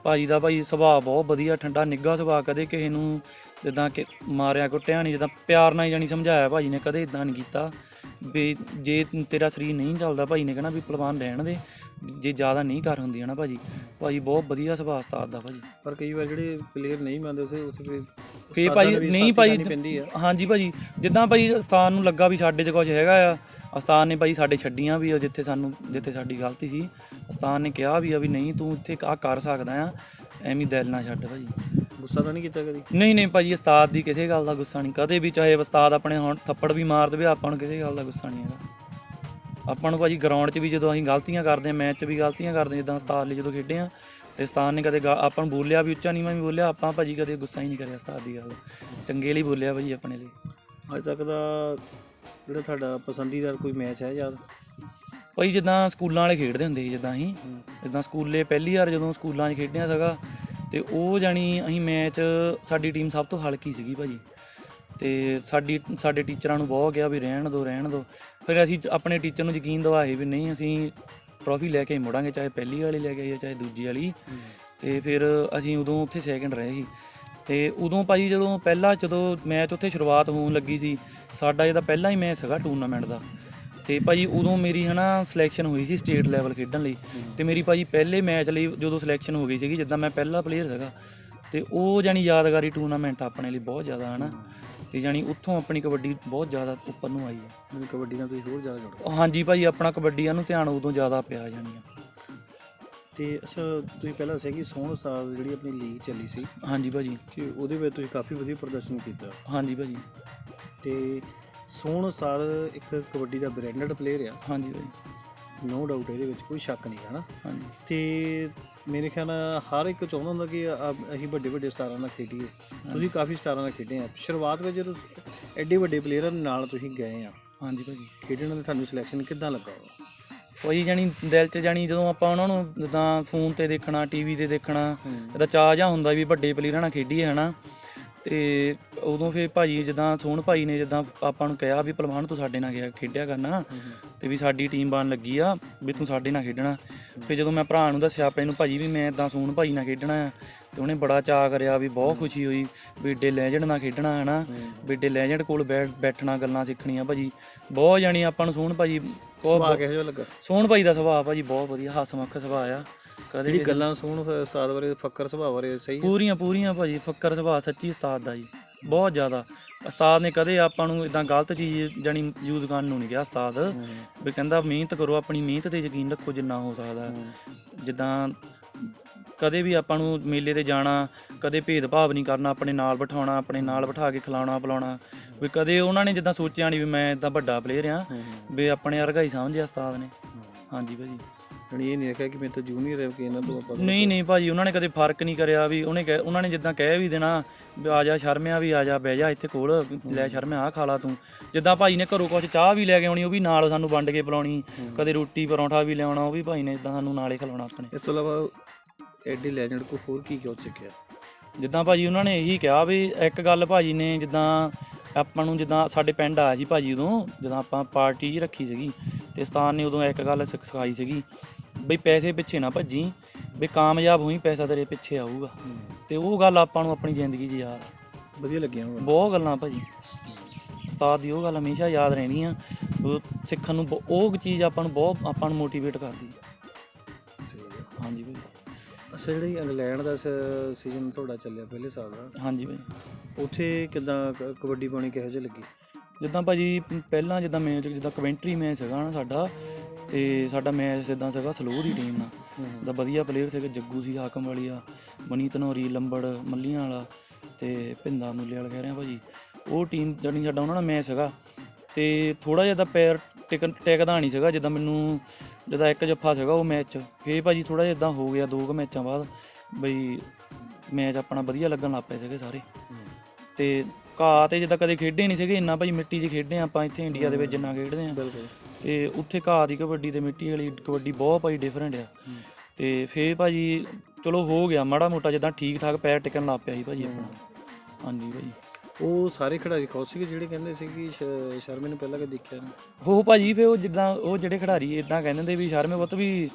ਭਾਜੀ ਦਾ ਭਾਈ ਸੁਭਾਅ ਬਹੁਤ ਵਧੀਆ ਠੰਡਾ ਨਿੱਘਾ ਸੁਭਾਅ ਕਦੇ ਕਿਸੇ ਨੂੰ ਜਿੱਦਾਂ ਕਿ ਮਾਰਿਆ ਕੁੱਟਿਆ ਨਹੀਂ ਜਿੱਦਾਂ ਪਿਆਰ ਨਾਲ ਹੀ ਜਾਣੀ ਸਮਝਾਇਆ ਭਾਜੀ ਨੇ ਕਦੇ ਇਦਾਂ ਨਹੀਂ ਕੀਤਾ। ਵੀ ਜੇ ਤੇਰਾ ਸਰੀਰ ਨਹੀਂ ਚੱਲਦਾ ਭਾਜੀ ਨੇ ਕਹਿਣਾ ਵੀ ਪਹਿਲਵਾਨ ਰਹਿਣ ਦੇ ਜੇ ਜ਼ਿਆਦਾ ਨਹੀਂ ਕਰ ਹੁੰਦੀ ਹਨਾ ਭਾਜੀ। ਭਾਜੀ ਬਹੁਤ ਵਧੀਆ ਸੁਭਾਅ ਉਸਤਾਦ ਦਾ ਭਾਜੀ। ਪਰ ਕਈ ਵਾਰ ਜਿਹੜੇ ਪਲੇਅਰ ਨਹੀਂ ਮੰਨਦੇ ਉਸੇ ਉੱਥੇ ਫਿਰ ਫੇ ਨੂੰ ਵੀ ਨਹੀਂ ਆ। ਹਾਂਜੀ ਭਾਜੀ ਜਿੱਦਾਂ ਭਾਈ ਉਸਤਾਦ ਨੂੰ ਲੱਗਾ ਵੀ ਸਾਡੇ 'ਚ ਕੁਝ ਹੈਗਾ ਆ ਉਸਤਾਦ ਨੇ ਭਾਈ ਸਾਡੇ ਛੱਡੀਆਂ ਵੀ ਆ ਜਿੱਥੇ ਸਾਨੂੰ ਜਿੱਥੇ ਸਾਡੀ ਗਲਤੀ ਸੀ। ਉਸਤਾਦ ਨੇ ਕਿਹਾ ਵੀ ਆ ਵੀ ਨਹੀਂ ਤੂੰ ਇੱਥੇ ਆ ਕਰ ਸਕਦਾ ਆ ਐਵੇਂ ਦਿਲ ਨਾ ਛੱਡ ਭਾਜੀ। ਗੁੱਸਾ ਤਾਂ ਨਹੀਂ ਕੀਤਾ ਕਦੀ? ਨਹੀਂ ਨਹੀਂ ਭਾਜੀ ਉਸਤਾਦ ਦੀ ਕਿਸੇ ਗੱਲ ਦਾ ਗੁੱਸਾ ਨਹੀਂ। ਕਦੇ ਵੀ ਚਾਹੇ ਉਸਤਾਦ ਆਪਣੇ ਹੁਣ ਥੱਪੜ ਵੀ ਮਾਰ ਦੇਵੇ ਆਪਾਂ ਨੂੰ ਕਿਸੇ ਗੱਲ ਦਾ ਗੁੱਸਾ ਨਹੀਂ ਹੈਗਾ। ਆਪਾਂ ਨੂੰ ਭਾਜੀ ਗਰਾਊਂਡ 'ਚ ਵੀ ਜਦੋਂ ਅਸੀਂ ਗਲਤੀਆਂ ਕਰਦੇ ਆ ਮੈਚ 'ਚ ਵੀ ਗਲਤੀਆਂ ਕਰਦੇ ਜਿੱਦਾਂ ਉਸਤਾਦ ਲਈ ਜਦੋਂ ਖੇਡੇ ਆ ਤੇ ਉਸਤਾਦ ਨੇ ਕਦੇ ਆਪਾਂ ਨੂੰ ਬੋਲਿਆ ਵੀ ਉੱਚਾ ਨੀਵਾਂ ਵੀ ਬੋਲਿਆ ਆਪਾਂ ਭਾਜੀ ਕਦੇ ਗੁੱਸਾ ਹੀ ਨਹੀਂ ਕਰਿਆ ਉਸਤਾਦ ਦੀ ਗੱਲ। ਚੰਗੇ ਲਈ ਬੋਲਿਆ ਭਾਜੀ ਆਪਣੇ ਲਈ। ਅੱਜ ਤੱਕ ਦਾ ਜਿਹੜਾ ਤੁਹਾਡਾ ਪਸੰਦੀਦਾਰ ਕੋਈ ਮੈਚ ਹੈ ਯਾਦ ਭਾਈ ਜਿੱਦਾਂ ਸਕੂਲਾਂ ਵਾਲੇ ਖੇਡਦੇ ਹੁੰਦੇ ਸੀ ਜਿੱਦਾਂ ਅਸੀਂ। ਜਿੱਦਾਂ ਸਕੂਲੇ ਪਹਿਲੀ ਵਾਰ ਜਦੋਂ ਸਕੂਲਾਂ 'ਚ ਖੇਡਿਆ ਸੀਗਾ ਤੇ ਉਹ ਜਾਣੀ ਅਸੀਂ ਮੈਚ ਸਾਡੀ ਟੀਮ ਸਭ ਤੋਂ ਹਲਕੀ ਸੀਗੀ ਭਾਜੀ। ਤੇ ਸਾਡੀ, ਸਾਡੇ ਟੀਚਰਾਂ ਨੂੰ ਬਹੁਤ ਕਿਹਾ ਵੀ ਰਹਿਣ ਦਿਓ ਰਹਿਣ ਦਿਓ ਫਿਰ ਅਸੀਂ ਆਪਣੇ ਟੀਚਰ ਨੂੰ ਯਕੀਨ ਦਿਵਾਏ ਵੀ ਨਹੀਂ, ਅਸੀਂ ਟਰੋਫੀ ਲੈ ਕੇ ਮੁੜਾਂਗੇ, ਚਾਹੇ ਪਹਿਲੀ ਵਾਲੀ ਲੈ ਕੇ ਆਈਏ, ਚਾਹੇ ਦੂਜੀ ਵਾਲੀ। ਤੇ ਫਿਰ ਅਸੀਂ ਉਦੋਂ ਉੱਥੇ ਸੈਕਿੰਡ ਰਹੇ ਸੀ। ਤੇ ਉਦੋਂ ਭਾਜੀ ਜਦੋਂ ਪਹਿਲਾ ਜਦੋਂ ਮੈਚ ਉੱਥੇ ਸ਼ੁਰੂਆਤ ਹੋਣ ਲੱਗੀ ਸੀ, ਸਾਡਾ ਇਹਦਾ ਪਹਿਲਾ ਹੀ ਮੈਚ ਸੀਗਾ ਟੂਰਨਾਮੈਂਟ ਦਾ। ਤੇ ਭਾਜੀ ਉਦੋਂ ਮੇਰੀ ਹਨਾ ਸਿਲੈਕਸ਼ਨ ਹੋਈ ਸੀ ਸਟੇਟ ਲੈਵਲ ਖੇਡਣ ਲਈ ਤੇ ਮੇਰੀ ਭਾਜੀ ਪਹਿਲੇ ਮੈਚ ਲਈ ਜਦੋਂ ਸਿਲੈਕਸ਼ਨ ਹੋ ਗਈ ਸੀਗੀ ਜਿੱਦਾਂ ਮੈਂ ਪਹਿਲਾ ਪਲੇਅਰ ਸੀਗਾ ਤੇ ਉਹ ਜਾਨੀ ਯਾਦਗਾਰੀ ਟੂਰਨਾਮੈਂਟ ਆਪਣੇ ਲਈ ਬਹੁਤ ਜ਼ਿਆਦਾ ਹਨਾ ਤੇ ਜਾਨੀ ਉੱਥੋਂ ਆਪਣੀ ਕਬੱਡੀ ਬਹੁਤ ਜ਼ਿਆਦਾ ਉੱਪਰ ਨੂੰ ਆਈ ਹੈ ਕਬੱਡੀ ਨਾਲ ਤੁਸੀਂ ਹੋਰ ਜ਼ਿਆਦਾ ਜੁੜ ਗਏ। ਹਾਂਜੀ ਭਾਜੀ ਆਪਣਾ ਕਬੱਡੀ ਨੂੰ ਧਿਆਨ ਉਦੋਂ ਜ਼ਿਆਦਾ ਪਿਆ ਜਾਨੀ ਆ ਤੇ ਅੱਛਾ ਤੁਸੀਂ ਪਹਿਲਾਂ ਦੱਸਿਆ ਕਿ ਸੋਹਣ ਸਾਲ ਜਿਹੜੀ ਆਪਣੀ ਲੀਗ ਚੱਲੀ ਸੀ ਹਾਂਜੀ ਭਾਜੀ। ਕਿ ਉਹਦੇ ਵਿੱਚ ਤੁਸੀਂ ਕਾਫੀ ਵਧੀਆ ਪ੍ਰਦਰਸ਼ਨ ਕੀਤਾ। ਹਾਂਜੀ ਭਾਜੀ। ਤੇ ਸੋਹਣ ਸਾਲ ਇੱਕ ਕਬੱਡੀ ਦਾ ਬ੍ਰਾਂਡਡ ਪਲੇਅਰ ਆ। ਹਾਂਜੀ ਭਾਜੀ ਨੋ ਡਾਊਟ ਇਹਦੇ ਵਿੱਚ ਕੋਈ ਸ਼ੱਕ ਨਹੀਂ ਹੈ ਨਾ ਹਾਂਜੀ। ਤੇ ਮੇਰੇ ਖਿਆਲ ਨਾਲ ਹਰ ਇੱਕ ਚਾਹੁੰਦਾ ਹੁੰਦਾ ਕਿ ਆ- ਅਸੀਂ ਵੱਡੇ ਵੱਡੇ ਸਟਾਰਾਂ ਨਾਲ ਖੇਡੀਏ। ਤੁਸੀਂ ਕਾਫੀ ਸਟਾਰਾਂ ਨਾਲ ਖੇਡੇ ਆ। ਸ਼ੁਰੂਆਤ ਵਿੱਚ ਜਦੋਂ ਐਡੇ ਵੱਡੇ ਪਲੇਅਰਾਂ ਨਾਲ ਤੁਸੀਂ ਗਏ ਆ ਹਾਂਜੀ ਭਾਜੀ। ਖੇਡਣ ਦਾ ਤੁਹਾਨੂੰ ਸਿਲੈਕਸ਼ਨ ਕਿੱਦਾਂ ਲੱਗਾ ਉਹ? ਉਹੀ ਜਾਨੀ ਦਿਲ 'ਚ ਜਾਨੀ ਜਦੋਂ ਆਪਾਂ ਉਹਨਾਂ ਨੂੰ ਜਿੱਦਾਂ ਫੋਨ ਤੇ ਦੇਖਣਾ ਟੀਵੀ ਤੇ ਦੇਖਣਾ ਇਹਦਾ ਚਾਹ ਜਾਂ ਹੁੰਦਾ ਵੀ ਵੱਡੇ ਪਲੇਅਰਾਂ ਨਾਲ ਖੇਡੀਏ ਹਨਾ? ਤੇ ਉਦੋਂ ਫੇਰ ਭਾਜੀ ਜਿੱਦਾਂ ਸੋਹਣ ਭਾਈ ਨੇ ਜਿੱਦਾਂ ਆਪਾਂ ਨੂੰ ਕਿਹਾ ਵੀ ਪਹਿਲਵਾਨ ਤੂੰ ਸਾਡੇ ਨਾਲ ਗਿਆ ਖੇਡਿਆ ਕਰਨਾ ਤੇ ਵੀ ਸਾਡੀ ਟੀਮ ਬਣ ਲੱਗੀ ਆ ਵੀ ਤੂੰ ਸਾਡੇ ਨਾਲ ਖੇਡਣਾ। ਫੇ ਜਦੋਂ ਮੈਂ ਭਰਾ ਨੂੰ ਦੱਸਿਆ ਆਪਣੇ ਨੂੰ ਭਾਜੀ ਵੀ ਮੈਂ ਇਦਾਂ ਸੋਹਣ ਭਾਈ ਨਾਲ ਖੇਡਣਾ ਆ। ਤੇ ਉਹਨੇ ਬੜਾ ਚਾਅ ਕਰਿਆ ਵੀ ਬਹੁਤ ਖੁਸ਼ੀ ਹੋਈ ਵੀ ਏਡੇ ਲੈਜੈਂਡ ਨਾਲ ਖੇਡਣਾ ਹਨਾ ਵੀ ਏਡੇ ਲੈਜੈਂਡ ਕੋਲ ਬੈਠ ਬੈਠਣਾ ਗੱਲਾਂ ਸਿੱਖਣੀਆਂ ਭਾਜੀ। ਬਹੁਤ ਜਾਣੀ ਆਪਾਂ ਨੂੰ ਸੋਹਣ ਭਾਜੀ ਬਹੁਤ ਸੁਭਾਅ ਕਿਹੋ ਜਿਹਾ ਲੱਗਾ? ਸੋਹਣ ਭਾਈ ਦਾ ਸੁਭਾਅ ਭਾਜੀ ਬਹੁਤ ਵਧੀਆ ਹੱਸਮੁਖ ਸੁਭਾਅ ਆ। ਕਦੇ ਜਿਹੜੀ ਗੱਲਾਂ ਸੁਣ ਫਿਰ ਉਸਤਾਦ ਬਾਰੇ ਫੱਕਰ ਸੁਭਾਅ ਬਾਰੇ ਸਹੀ ਹੈ? ਪੂਰੀਆਂ ਪੂਰੀਆਂ ਭਾਜੀ ਫੱਕਰ ਸੁਭਾਅ ਸੱਚੀ ਉਸਤਾਦ ਦਾ ਜੀ। ਬਹੁਤ ਜ਼ਿਆਦਾ। ਉਸਤਾਦ ਨੇ ਕਦੇ ਆਪਾਂ ਨੂੰ ਇਦਾਂ ਗਲਤ ਚੀਜ਼ ਜਾਨੀ ਯੂਜ਼ ਕਰਨ ਨੂੰ ਨਹੀਂ ਕਿਹਾ ਉਸਤਾਦ। ਵੀ ਕਹਿੰਦਾ ਮਿਹਨਤ ਕਰੋ ਆਪਣੀ ਮਿਹਨਤ ਤੇ ਯਕੀਨ ਰੱਖੋ ਜਿੰਨਾ ਹੋ ਸਕਦਾ ਜਿੱਦਾਂ ਕਦੇ ਵੀ ਆਪਾਂ ਨੂੰ ਮੇਲੇ ਤੇ ਜਾਣਾ ਕਦੇ ਭੇਦਭਾਵ ਨਹੀਂ ਕਰਨਾ ਆਪਣੇ ਨਾਲ ਬਿਠਾਉਣਾ ਆਪਣੇ ਨਾਲ ਬਿਠਾ ਕੇ ਖਿਲਾਉਣਾ ਪਿਲਾਉਣਾ। ਵੀ ਕਦੇ ਉਹਨਾਂ ਨੇ ਜਿੱਦਾਂ ਸੋਚਿਆ ਨਹੀਂ ਵੀ ਮੈਂ ਇਦਾਂ ਵੱਡਾ ਪਲੇਅਰ ਆ ਵੀ ਆਪਣੇ ਵਰਗਾ ਹੀ ਸਮਝਿਆ ਉਸਤਾਦ ਨੇ। ਹਾਂਜੀ ਭਾਜੀ। ਯਾਨੀ ਇਹ ਨਹੀਂ ਰੱਖਿਆ ਕਿ ਮੈਂ ਤਾਂ ਜੂਨੀਅਰ ਹੈ ਕਿ ਇਹਨਾਂ ਤੋਂ ਆਪਾਂ ਨਹੀਂ ਨਹੀਂ ਭਾਜੀ ਉਹਨਾਂ ਨੇ ਕਦੇ ਫ਼ਰਕ ਨਹੀਂ ਕਰਿਆ ਵੀ ਉਹਨੇ ਕਹਿ- ਉਹਨਾਂ ਨੇ ਜਿੱਦਾਂ ਕਹਿ ਵੀ ਦੇਣਾ ਵੀ ਆ ਜਾ ਸ਼ਰਮਿਆ ਵੀ ਆ ਜਾ ਬਹਿ ਜਾ ਇੱਥੇ ਕੋਲ ਲੈ ਸ਼ਰਮਿਆ ਆ ਖਾ ਲਾ ਤੂੰ। ਜਿੱਦਾਂ ਭਾਜੀ ਨੇ ਘਰੋਂ ਕੁਝ ਚਾਹ ਵੀ ਲੈ ਕੇ ਆਉਣੀ ਉਹ ਵੀ ਨਾਲ ਸਾਨੂੰ ਵੰਡ ਕੇ ਪਿਲਾਉਣੀ ਕਦੇ ਰੋਟੀ ਪਰੌਂਠਾ ਵੀ ਲਿਆਉਣਾ ਉਹ ਵੀ ਭਾਈ ਨੇ ਇਦਾਂ ਸਾਨੂੰ ਨਾਲੇ ਖਿਲਾਉਣਾ ਆਪਣੇ। ਇਸ ਤੋਂ ਇਲਾਵਾ ਐਡੀ ਲੈਜੈਂਡ ਕੋ ਹੋਰ ਕੀ ਕਿਉਂ ਸਿੱਖਿਆ? ਜਿੱਦਾਂ ਭਾਜੀ ਉਹਨਾਂ ਨੇ ਇਹੀ ਕਿਹਾ ਵੀ ਇੱਕ ਗੱਲ ਭਾਜੀ ਨੇ ਜਿੱਦਾਂ ਆਪਾਂ ਨੂੰ ਜਿੱਦਾਂ ਸਾਡੇ ਪਿੰਡ ਆਇਆ ਸੀ ਭਾਜੀ ਉਦੋਂ ਜਦੋਂ ਆਪਾਂ ਪਾਰਟੀ ਰੱਖੀ ਸੀਗੀ ਤੇ ਸਤਾਨ ਨੇ ਉਦੋਂ ਇੱਕ ਗੱਲ ਸਿਖ- ਸਿਖਾਈ ਸੀਗੀ ਬਈ ਪੈਸੇ ਪਿੱਛੇ ਨਾ ਭੱਜੀ ਵੀ ਕਾਮਯਾਬ ਹੋਈ ਪੈਸਾ ਤੇਰੇ ਪਿੱਛੇ ਆਊਗਾ। ਤੇ ਉਹ ਗੱਲ ਆਪਾਂ ਨੂੰ ਆਪਣੀ ਜ਼ਿੰਦਗੀ 'ਚ ਯਾਦ ਆ। ਵਧੀਆ ਲੱਗਿਆ ਹੁਣ ਬਹੁਤ ਗੱਲਾਂ ਭਾਜੀ। ਉਸਤਾਦ ਦੀ ਉਹ ਗੱਲ ਹਮੇਸ਼ਾ ਯਾਦ ਰਹਿਣੀ ਆ। ਉਹ ਸਿੱਖਣ ਨੂੰ ਬਹੁ- ਉਹ ਚੀਜ਼ ਆਪਾਂ ਨੂੰ ਬਹੁਤ ਆਪਾਂ ਨੂੰ ਮੋਟੀਵੇਟ ਕਰਦੀ ਆ। ਹਾਂਜੀ ਭਾਈ ਅੱਛਾ ਜਿਹੜੀ ਇੰਗਲੈਂਡ ਦਾ ਸੀਜ਼ਨ ਤੁਹਾਡਾ ਚੱਲਿਆ ਪਹਿਲੇ ਸਾਲ ਦਾ। ਹਾਂਜੀ ਭਾਈ ਉੱਥੇ ਕਿਦਾਂ ਕਬੱਡੀ ਪਾਉਣੀ ਕਿਹੋ ਜਿਹੀ ਲੱਗੀ? ਜਿੱਦਾਂ ਭਾਜੀ ਪ- ਪਹਿਲਾਂ ਜਿੱਦਾਂ ਮੈਚ ਜਿੱਦਾਂ ਕਵੈਂਟਰੀ ਮੈਚ ਸੀਗਾ ਨਾ ਸਾਡਾ ਤੇ ਸਾਡਾ ਮੈਚ ਜਿੱਦਾਂ ਸੀਗਾ, ਸਲੋ ਦੀ ਟੀਮ ਨਾਲ। ਦਾ ਵਧੀਆ ਪਲੇਅਰ ਸੀਗੇ, ਜੱਗੂ ਸੀ, ਹਾਕਮ ਵਾਲੀਆ ਮਨੀ ਧਨੋਰੀ, ਲੰਬੜ, ਮੱਲੀਆਂ ਵਾਲਾ ਤੇ ਭਿੰਦਾ ਮੁੱਲੇ ਵਾਲਾ ਕਹਿ ਰਿਹਾ ਭਾਜੀ। ਉਹ ਟੀਮ ਜਾਨੀ ਸਾਡਾ ਉਹਨਾਂ ਨਾਲ ਮੈਚ ਸੀਗਾ। ਤੇ ਥੋੜਾ ਜਿਹਾ ਤਾਂ ਪੈਰ ਟਿਕਨ ਟਿਕਦਾ ਨਹੀਂ ਸੀਗਾ, ਜਿੱਦਾਂ ਮੈਨੂੰ ਜਿੱਦਾਂ ਇੱਕ ਜੱਫਾ ਸੀਗਾ ਉਹ ਮੈਚ 'ਚ। ਫੇਰ ਭਾਜੀ ਥੋੜਾ ਜਿਹਾ ਇਦਾਂ ਹੋ ਗਿਆ, ਦੋ ਕੁ ਮੈਚਾਂ ਬਾਅਦ ਬਈ ਮੈਚ ਆਪਣਾ ਵਧੀਆ ਲੱਗਣ ਲੱਗ ਪਏ ਸੀਗੇ ਸਾਰੇ। ਤੇ ਘਾਹ ਤੇ ਜਿੱਦਾਂ ਕਦੇ ਖੇਡੇ ਨਹੀਂ ਸੀਗੇ, ਇੰਨਾ ਭਾਈ ਮਿੱਟੀ 'ਚ ਖੇਡੇ ਆਪਾਂ ਇੱਥੇ ਇੰਡੀਆ ਦੇ ਵਿੱਚ ਜਿੰਨਾ ਖੇਡਦੇ ਆ ਬਿਲਕੁਲ। ਤੇ ਉੱਥੇ ਘਾਹ ਦੀ ਕਬੱਡੀ ਤੇ ਮਿੱਟੀ ਵਾਲੀ ਕਬੱਡੀ ਬਹੁਤ ਭਾਈ ਡਿਫਰੈਂਟ ਆ। ਤੇ ਫੇਰ ਭਾਜੀ ਚਲੋ ਹੋ ਗਿਆ ਮਾੜਾ ਮੋਟਾ ਜਿੱਦਾਂ ਠੀਕ ਠਾਕ ਪੈਰ ਟਿਕਣ ਲੱਗ ਪਿਆ ਸੀ ਭਾਜੀ ਆਪਣਾ। ਹਾਂਜੀ ਭਾਜੀ। ਉਹ ਸਾਰੇ ਖਿਡਾਰੀ ਖੁਸ਼ ਸੀਗੇ ਜਿਹੜੇ ਕਹਿੰਦੇ ਸੀ ਕਿ ਸ਼- ਸ਼ਰਮੇ ਨੂੰ ਪਹਿਲਾਂ ਕਦੇ ਦੇਖਿਆ ਨਹੀਂ ਹੋ ਭਾਜੀ ਫੇ ਉਹ ਜਿੱਦਾਂ ਉਹ ਜਿਹੜੇ ਖਿਡਾਰੀ ਇਦਾਂ ਕਹਿੰਦੇ ਨੇ ਵੀ ਸ਼ਰਮੇ ਪੁੱਤ ਵੀ